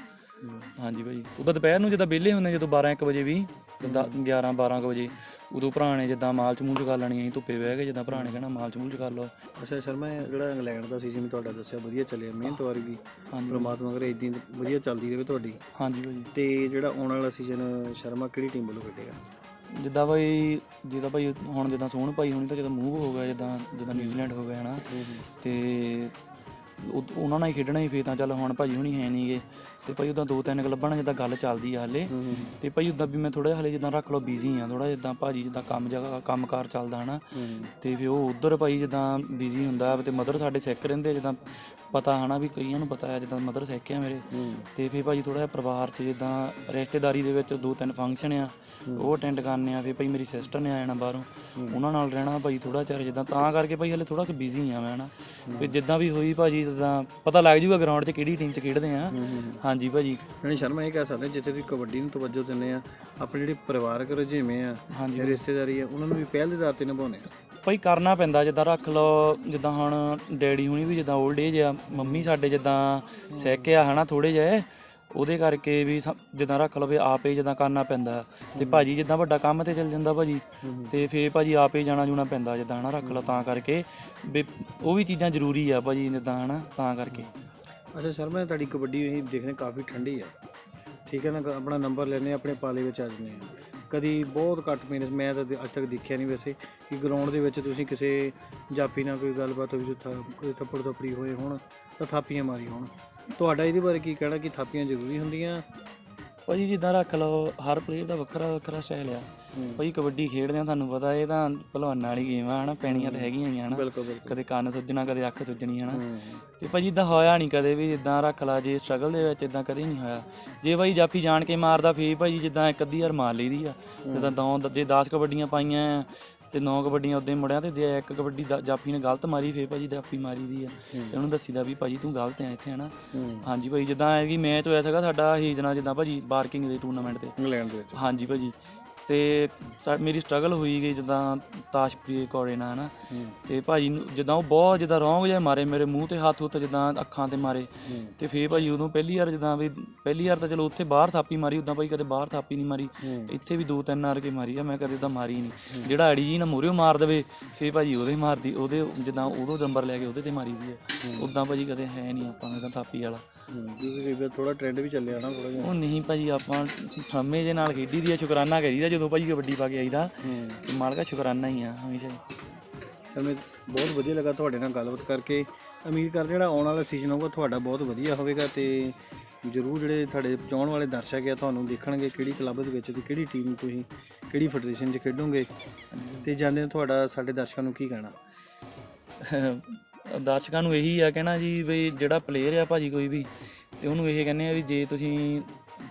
ਹਾਂਜੀ ਭਾਈ। ਉਦੋਂ ਦੁਪਹਿਰ ਨੂੰ ਜਦੋਂ ਵਿਹਲੇ ਹੁੰਦੇ ਜਦੋਂ 12 1 ਵਜੇ ਵੀ ਤੇ ਦ- 11 12 ਕੁ ਵਜੇ ਉਦੋਂ ਭਰਾ ਨੇ ਜਿੱਦਾਂ ਮਾਲ ਚ ਮੂੰਹ ਚ ਕਰ ਲੈਣੀ ਅਸੀਂ ਧੁੱਪੇ ਬਹਿ ਕੇ ਜਿੱਦਾਂ ਭਰਾ ਨੇ ਕਹਿਣਾ ਮਾਲ ਚ ਮੂੰਹ ਚ ਕਰ ਲਓ। ਅੱਛਾ ਸ਼ਰਮਾ ਇਹ ਜਿਹੜਾ ਇੰਗਲੈਂਡ ਦਾ ਸੀ ਜਿਵੇਂ ਤੁਹਾਡਾ ਦੱਸਿਆ ਵਧੀਆ ਚੱਲਿਆ ਮਿਹਨਤ ਵਾਰੀ ਵੀ। ਹਾਂਜੀ। ਪ੍ਰਮਾਤਮਾ ਕਰੇ ਇਦਾਂ ਵਧੀਆ ਚੱਲਦੀ ਰਹੇ ਤੁਹਾਡੀ। ਹਾਂਜੀ ਭਾਈ। ਤੇ ਜਿਹੜਾ ਆਉਣ ਵਾਲਾ ਸੀਜ਼ਨ ਸ਼ਰਮਾ ਕਿਹੜੀ ਟੀਮ ਵੱਲੋਂ ਖੇਡੇਗਾ? ਜਿੱਦਾਂ ਭਾਈ ਜਿੱਦਾਂ ਭਾਈ ਹੁਣ ਜਿੱਦਾਂ ਸੋਹਣ ਭਾਈ ਹੁਣੀ ਤਾਂ ਜਦੋਂ ਮੂਵ ਹੋ ਗਿਆ ਜਿੱਦਾਂ ਜਿੱਦਾਂ ਨਿਊਜ਼ੀਲੈਂਡ ਹੋ ਗਿਆ ਹਨਾ। ਤੇ ਉਹ- ਉਹਨਾਂ ਨਾਲ ਹੀ ਖੇਡਣਾ ਹੀ ਫੇਰ ਤਾਂ ਚੱਲ ਹੁਣ ਭਾਜੀ ਹੁਣੀ ਹੈ ਨਹੀਂਗੇ। ਤੇ ਭਾਈ ਉਦਾਂ ਦੋ ਤਿੰਨ ਕਲੱਬਾਂ ਨਾਲ ਜਿੱਦਾਂ ਗੱਲ ਚੱਲਦੀ ਆ ਹਲੇ। ਤੇ ਭਾਈ ਉਦਾਂ ਵੀ ਮੈਂ ਥੋੜਾ ਹਲੇ ਜਿੱਦਾਂ ਰੱਖ ਲਓ ਬਿਜ਼ੀ ਆ ਥੋੜਾ ਜਿੱਦਾਂ ਭਾਜੀ ਜਿੱਦਾਂ ਕੰਮ ਜਗ੍ਹਾ ਕੰਮਕਾਰ ਚੱਲਦਾ ਹਨਾ। ਤੇ ਫਿਰ ਉਹ ਉਧਰ ਭਾਈ ਜਿੱਦਾਂ ਬਿਜ਼ੀ ਹੁੰਦਾ ਤੇ ਮਦਰ ਸਾਡੇ ਸਿੱਖ ਰਹਿੰਦੇ ਜਿੱਦਾਂ ਪਤਾ ਹਨਾ ਵੀ ਕਈਆਂ ਨੂੰ ਪਤਾ ਹੈ ਜਿੱਦਾਂ ਮਦਰ ਸਿੱਖ ਆ ਮੇਰੇ ਤੇ ਫਿਰ ਭਾਜੀ ਥੋੜਾ ਜਿਹਾ ਪਰਿਵਾਰ 'ਚ ਜਿੱਦਾਂ ਰਿਸ਼ਤੇਦਾਰੀ ਦੇ ਵਿੱਚ ਦੋ ਤਿੰਨ ਫੰਕਸ਼ਨ ਆ ਉਹ ਅਟੈਂਡ ਕਰਨੇ ਆ ਫਿਰ ਭਾਈ ਮੇਰੀ ਸਿਸਟਰ ਨੇ ਆ ਜਾਣਾ ਬਾਹਰੋਂ ਉਹਨਾਂ ਨਾਲ ਰਹਿਣਾ ਭਾਈ ਥੋੜਾ ਚਿਰ ਜਿੱਦਾਂ ਤਾਂ ਕਰਕੇ ਭਾਈ ਹਲੇ ਥੋੜਾ ਕਿ ਬਿਜ਼ੀ ਆ ਮੈਂ ਹਨਾ। ਫਿਰ ਜਿੱਦਾਂ ਵੀ ਹੋਈ ਭਾਜੀ ਜਿੱਦਾਂ ਪਤਾ ਲੱਗ ਜੂਗਾ ਗਰਾਊਂਡ 'ਚ ਕਿਹੜੀ ਟੀਮ 'ਚ ਖੇਡਦੇ ਆ। ਹਾਂਜੀ ਭਾਜੀ। ਯਾਨੀ ਸ਼ਰਮਾ ਇਹ ਕਹਿ ਸਕਦੇ ਜਿੱਥੇ ਤੁਸੀਂ ਕਬੱਡੀ ਨੂੰ ਤਵੱਜੋ ਦਿੰਦੇ ਆ ਆਪਣੇ ਜਿਹੜੇ ਪਰਿਵਾਰਕ ਰੁਝੇਵੇਂ ਆ ਰਿਸ਼ਤੇਦਾਰੀ ਆ ਉਹਨਾਂ ਨੂੰ ਵੀ ਪਹਿਲ ਦੇ ਆਧਾਰ ਤੇ ਨਿਭਾਉਣੇ ਆ। ਭਾਈ ਕਰਨਾ ਪੈਂਦਾ ਜਿੱਦਾਂ ਰੱਖ ਲਓ ਜਿੱਦਾਂ ਹੁਣ ਡੈਡੀ ਹੁਣੀ ਵੀ ਜਿੱਦਾਂ 올ਡ ਏਜ ਆ ਮੰਮੀ ਸਾਡੇ ਜਿੱਦਾਂ ਸਿੱਖ ਆ ਹਨਾ ਥੋੜੇ ਜਿਹੇ ਉਹਦੇ ਕਰਕੇ ਵੀ ਸ- ਜਿੱਦਾਂ ਰੱਖ ਲਓ ਵੀ ਆਪੇ ਜਿੱਦਾਂ ਕਰਨਾ ਪੈਂਦਾ। ਤੇ ਭਾਜੀ ਜਿੱਦਾਂ ਵੱਡਾ ਕੰਮ ਤੇ ਚੱਲ ਜਾਂਦਾ ਭਾਜੀ ਤੇ ਫੇਰ ਭਾਜੀ ਆਪੇ ਜਾਣਾ ਜੂਣਾ ਪੈਂਦਾ ਜਿੱਦਾਂ ਹਨਾ ਰੱਖ ਲਓ ਤਾਂ ਕਰਕੇ। ਵੀ ਉਹ ਵੀ ਚੀਜ਼ਾਂ ਜ਼ਰੂਰੀ ਆ ਭਾਜੀ ਜਿੱਦਾਂ ਹਨਾ ਤਾਂ ਕਰਕੇ। ਅੱਛਾ ਸ਼ਰਮਾ ਤੁਹਾਡੀ ਕਬੱਡੀ ਅਸੀਂ ਦੇਖਦੇ ਕਾਫੀ ਠੰਡੀ ਆ। ਠੀਕ ਹੈ ਨਾ ਕ- ਆਪਣਾ ਨੰਬਰ ਲੈਨੇ ਆਪਣੇ ਪਾਲੇ ਵਿੱਚ ਆ ਜਾਂਦੇ ਆ ਕਦੀ ਬਹੁਤ ਘੱਟ ਮਿਹਨਤ, ਮੈਂ ਤਾਂ ਅੱਜ ਤੱਕ ਦੇਖਿਆ ਨਹੀਂ ਵੈਸੇ ਕਿ ਗਰਾਊਂਡ ਦੇ ਵਿੱਚ ਤੁਸੀਂ ਕਿਸੇ ਜਾਪੀ ਨਾਲ ਕੋਈ ਗੱਲਬਾਤ ਹੋਈ, ਜਿੱਥੇ ਥੱਪੜ ਥੱਪੜੀ ਹੋਏ ਹੋਣ ਤਾਂ ਥਾਪੀਆਂ ਮਾਰੀ ਹੋਣ। ਤੁਹਾਡਾ ਇਹਦੇ ਬਾਰੇ ਕੀ ਕਹਿਣਾ ਕਿ ਥਾਪੀਆਂ ਜ਼ਰੂਰੀ ਹੁੰਦੀਆਂ? ਭਾਜੀ ਜਿੱਦਾਂ ਰੱਖ ਲਓ, ਹਰ ਪਲੇਅਰ ਦਾ ਵੱਖਰਾ ਵੱਖਰਾ ਸਟਾਈਲ ਆ। ਭਾਈ ਕਬੱਡੀ ਖੇਡਦੇ ਆ ਤੁਹਾਨੂੰ ਪਤਾ ਇਹ ਤਾਂ ਭਲਵਾਨਾਂ ਵਾਲੀ ਗੇਮ ਆ ਹਨਾ? ਪੈਣੀਆਂ ਤਾਂ ਹੈਗੀਆਂ ਹੀ ਹਨਾ? ਕਦੇ ਕੰਨ ਸੁੱਜਣਾ ਕਦੇ ਅੱਖ ਸੁੱਜਣੀ ਹਨਾ? ਤੇ ਭਾਜੀ ਇਦਾਂ ਹੋਇਆ ਨਹੀਂ ਕਦੇ ਵੀ ਇਦਾਂ ਰੱਖ ਲਾ ਜੇ ਸਟਰਗਲ ਦੇ ਵਿੱਚ ਇਦਾਂ ਕਦੇ ਨਹੀਂ ਹੋਇਆ। ਜੇ ਭਾਈ ਜਾਫੀ ਜਾਣ ਕੇ ਮਾਰਦਾ ਫੇਰ ਭਾਜੀ ਜਿੱਦਾਂ ਇੱਕ ਅੱਧੀ ਵਾਰ ਮਾਰ ਲਈਦੀ ਆ। ਜਿੱਦਾਂ ਦੋ ਜੇ 10 ਕਬੱਡੀਆਂ ਪਾਈਆਂ ਤੇ 9 ਕਬੱਡੀਆਂ ਉਦੋਂ ਮੁੜਿਆ ਤੇ ਜੇ ਇੱਕ ਕਬੱਡੀ ਜਾਫੀ ਨੇ ਗਲਤ ਮਾਰੀ ਫੇਰ ਭਾਜੀ ਜਾਫੀ ਮਾਰੀ ਦੀ ਆ। ਤੇ ਉਹਨੂੰ ਦੱਸੀਦਾ ਵੀ ਭਾਜੀ ਤੂੰ ਗਲਤ ਆ ਇੱਥੇ ਹਨਾ? ਹਾਂਜੀ ਭਾਈ ਜਿੱਦਾਂ ਕਿ ਮੈਚ ਹੋਇਆ ਸੀਗਾ ਸਾਡਾ ਹੀਜਨਾ ਜਿੱਦਾਂ ਭਾਜੀ ਬਾਰਕਿੰਗ ਦੇ ਟੂਰਨਾਮੈਂਟ ਤੇ। ਇੰਗਲੈਂਡ ਦੇ ਵਿੱਚ। ਹਾਂਜੀ ਭਾਜੀ। ਤੇ ਸਾ- ਮੇਰੀ ਸਟਰਗਲ ਹੋਈ ਗਈ ਜਿੱਦਾਂ ਤਾਸ਼ਪ੍ਰੀਤ ਕੌੜੇ ਨਾਲ ਹਨਾ। ਤੇ ਭਾਜੀ ਨੂੰ ਜਿੱਦਾਂ ਉਹ ਬਹੁਤ ਜਿੱਦਾਂ ਰੌਂਗ ਜਿਹਾ ਮਾਰੇ ਮੇਰੇ ਮੂੰਹ ਤੇ ਹੱਥ ਉੱਤੇ ਜਿੱਦਾਂ ਅੱਖਾਂ ਤੇ ਮਾਰੇ। ਤੇ ਫੇਰ ਭਾਜੀ ਉਦੋਂ ਪਹਿਲੀ ਵਾਰ ਜਿੱਦਾਂ ਵੀ ਪਹਿਲੀ ਵਾਰ ਤਾਂ ਚਲੋ ਉੱਥੇ ਬਾਹਰ ਥਾਪੀ ਮਾਰੀ ਉਦਾਂ ਭਾਈ ਕਦੇ ਬਾਹਰ ਥਾਪੀ ਨਹੀਂ ਮਾਰੀ। ਇੱਥੇ ਵੀ ਦੋ ਤਿੰਨ ਵਾਰ ਕੇ ਮਾਰੀ ਆ ਮੈਂ ਕਦੇ ਤਾਂ ਮਾਰੀ ਨਹੀਂ। ਜਿਹੜਾ ਅੜੀ ਜੀ ਨਾ ਮੂਹਰੇ ਮਾਰ ਦੇਵੇ ਫੇਰ ਭਾਜੀ ਉਹਦੇ ਮਾਰਦੀ ਉਹਦੇ ਜਿੱਦਾਂ ਉਦੋਂ ਨੰਬਰ ਲੈ ਕੇ ਉਹਦੇ ਤੇ ਮਾਰੀ ਦੀ ਆ। ਉਦਾਂ ਭਾਜੀ ਕਦੇ ਹੈ ਨਹੀਂ ਆਪਾਂ ਨੇ ਤਾਂ ਥਾਪੀ ਵਾਲਾ। ਕਿਉਂਕਿ ਥੋੜਾ ਟ੍ਰੈਂਡ ਵੀ ਚੱਲਿਆ ਨਾ ਥੋੜਾ ਜਿਹਾ। ਉਹ ਨਹੀਂ ਭਾਜੀ ਆਪਾਂ ਠੰਮੇ ਜੇ ਨਾਲ ਖੇਡੀ ਦੀ ਆ ਸ਼ੁਕਰਾਨਾ ਕਰੀਦਾ ਜਦੋਂ ਭਾਜੀ ਕਬੱਡੀ ਪਾ ਕੇ ਆਈਦਾ। ਮਾਲਕਾ ਸ਼ੁਕਰਾਨਾ ਹੀ ਆ ਹਮੇਸ਼ਾ ਸਮੇਂ ਬਹੁਤ ਵਧੀਆ ਲੱਗਾ ਤੁਹਾਡੇ ਨਾਲ ਗੱਲਬਾਤ ਕਰਕੇ। ਉਮੀਦ ਕਰਦੇ ਜਿਹੜਾ ਆਉਣ ਵਾਲਾ ਸੀਜ਼ਨ ਹੋਊਗਾ ਤੁਹਾਡਾ ਬਹੁਤ ਵਧੀਆ ਹੋਵੇਗਾ ਤੇ ਜਰੂਰ ਜਿਹੜੇ ਤੁਹਾਡੇ ਚਾਹਣ ਵਾਲੇ ਦਰਸ਼ਕ ਆ ਤੁਹਾਨੂੰ ਦੇਖਣਗੇ ਕਿਹੜੀ ਕਲੱਬ ਦੇ ਵਿੱਚ ਤੇ ਕਿਹੜੀ ਟੀਮ ਤੁਸੀਂ ਕਿਹੜੀ ਫੈਡਰੇਸ਼ਨ 'ਚ ਖੇਡੋਗੇ। ਤੇ ਜਾਂਦੇ ਤੁਹਾਡਾ ਸਾਡੇ ਦਰਸ਼ਕਾਂ ਨੂੰ ਕੀ ਕਹਿਣਾ? ਦਰਸ਼ਕਾਂ ਨੂੰ ਇਹੀ ਆ ਕਹਿਣਾ ਜੀ ਵੀ ਜਿਹੜਾ ਪਲੇਅਰ ਆ ਭਾਜੀ ਕੋਈ ਵੀ ਤੇ ਉਹਨੂੰ ਇਹ ਕਹਿੰਦੇ ਆ ਵੀ ਜੇ ਤੁਸੀਂ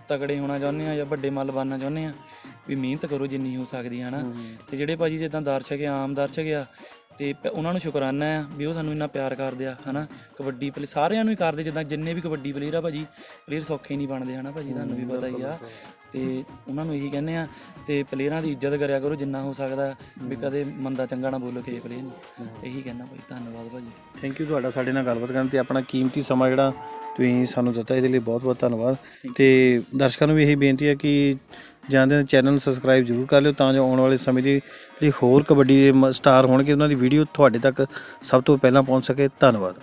ਤਗੜੇ ਹੋਣਾ ਚਾਹੁੰਦੇ ਆ ਜਾਂ ਵੱਡੇ ਮੱਲ ਬਣਨਾ ਚਾਹੁੰਦੇ ਆ ਵੀ ਮਿਹਨਤ ਕਰੋ ਜਿੰਨੀ ਹੋ ਸਕਦੀ ਹੈ। ਨਾ ਤੇ ਜਿਹੜੇ ਭਾਜੀ ਜਿੱਦਾਂ ਦਰਸ਼ਕ ਆ ਆਮ ਦਰਸ਼ਕ ਆ ਤੇ ਉਹਨਾਂ ਨੂੰ ਸ਼ੁਕਰਾਨਾ ਆ ਵੀ ਉਹ ਸਾਨੂੰ ਇੰਨਾ ਪਿਆਰ ਕਰਦੇ ਆ ਹਨਾ? ਕਬੱਡੀ ਪਲੇ ਸਾਰਿਆਂ ਨੂੰ ਹੀ ਕਰਦੇ ਜਿੱਦਾਂ ਜਿੰਨੇ ਵੀ ਕਬੱਡੀ ਪਲੇਅਰ ਆ ਭਾਜੀ ਪਲੇਅਰ ਸੌਖੇ ਨਹੀਂ ਬਣਦੇ ਹਨਾ ਭਾਜੀ? ਤੁਹਾਨੂੰ ਵੀ ਪਤਾ ਹੀ ਆ। ਤੇ ਉਹਨਾਂ ਨੂੰ ਇਹੀ ਕਹਿੰਦੇ ਆ ਤੇ ਪਲੇਅਰਾਂ ਦੀ ਇੱਜ਼ਤ ਕਰਿਆ ਕਰੋ ਜਿੰਨਾ ਹੋ ਸਕਦਾ ਵੀ ਕਦੇ ਮੰਦਾ ਚੰਗਾ ਨਾ ਬੋਲੋ ਕਿਸੇ ਪਲੇਅਰ ਨੂੰ। ਇਹੀ ਕਹਿਣਾ ਭਾਈ ਧੰਨਵਾਦ ਭਾਜੀ। ਥੈਂਕ ਯੂ ਤੁਹਾਡਾ ਸਾਡੇ ਨਾਲ ਗੱਲਬਾਤ ਕਰਨ ਤੇ ਆਪਣਾ ਕੀਮਤੀ ਸਮਾਂ ਜਿਹੜਾ ਤੁਸੀਂ ਸਾਨੂੰ ਦਿੱਤਾ ਇਹਦੇ ਲਈ ਬਹੁਤ ਬਹੁਤ ਧੰਨਵਾਦ ਤੇ ਦਰਸ਼ਕਾਂ ਨੂੰ ਵੀ ਇਹੀ ਬੇਨਤੀ ਹੈ ਕਿ ਜਾਂਦੇ ਚੈਨਲ ਨੂੰ ਸਬਸਕ੍ਰਾਈਬ ਜ਼ਰੂਰ ਕਰ ਲਿਓ ਤਾਂ ਜੋ ਆਉਣ ਵਾਲੇ ਸਮੇਂ ਦੀ ਜਿਹੜੀ ਹੋਰ ਕਬੱਡੀ ਦੇ ਮ- ਸਟਾਰ ਹੋਣਗੇ, ਉਹਨਾਂ ਦੀ ਵੀਡੀਓ ਤੁਹਾਡੇ ਤੱਕ ਸਭ ਤੋਂ ਪਹਿਲਾਂ ਪਹੁੰਚ ਸਕੇ। ਧੰਨਵਾਦ।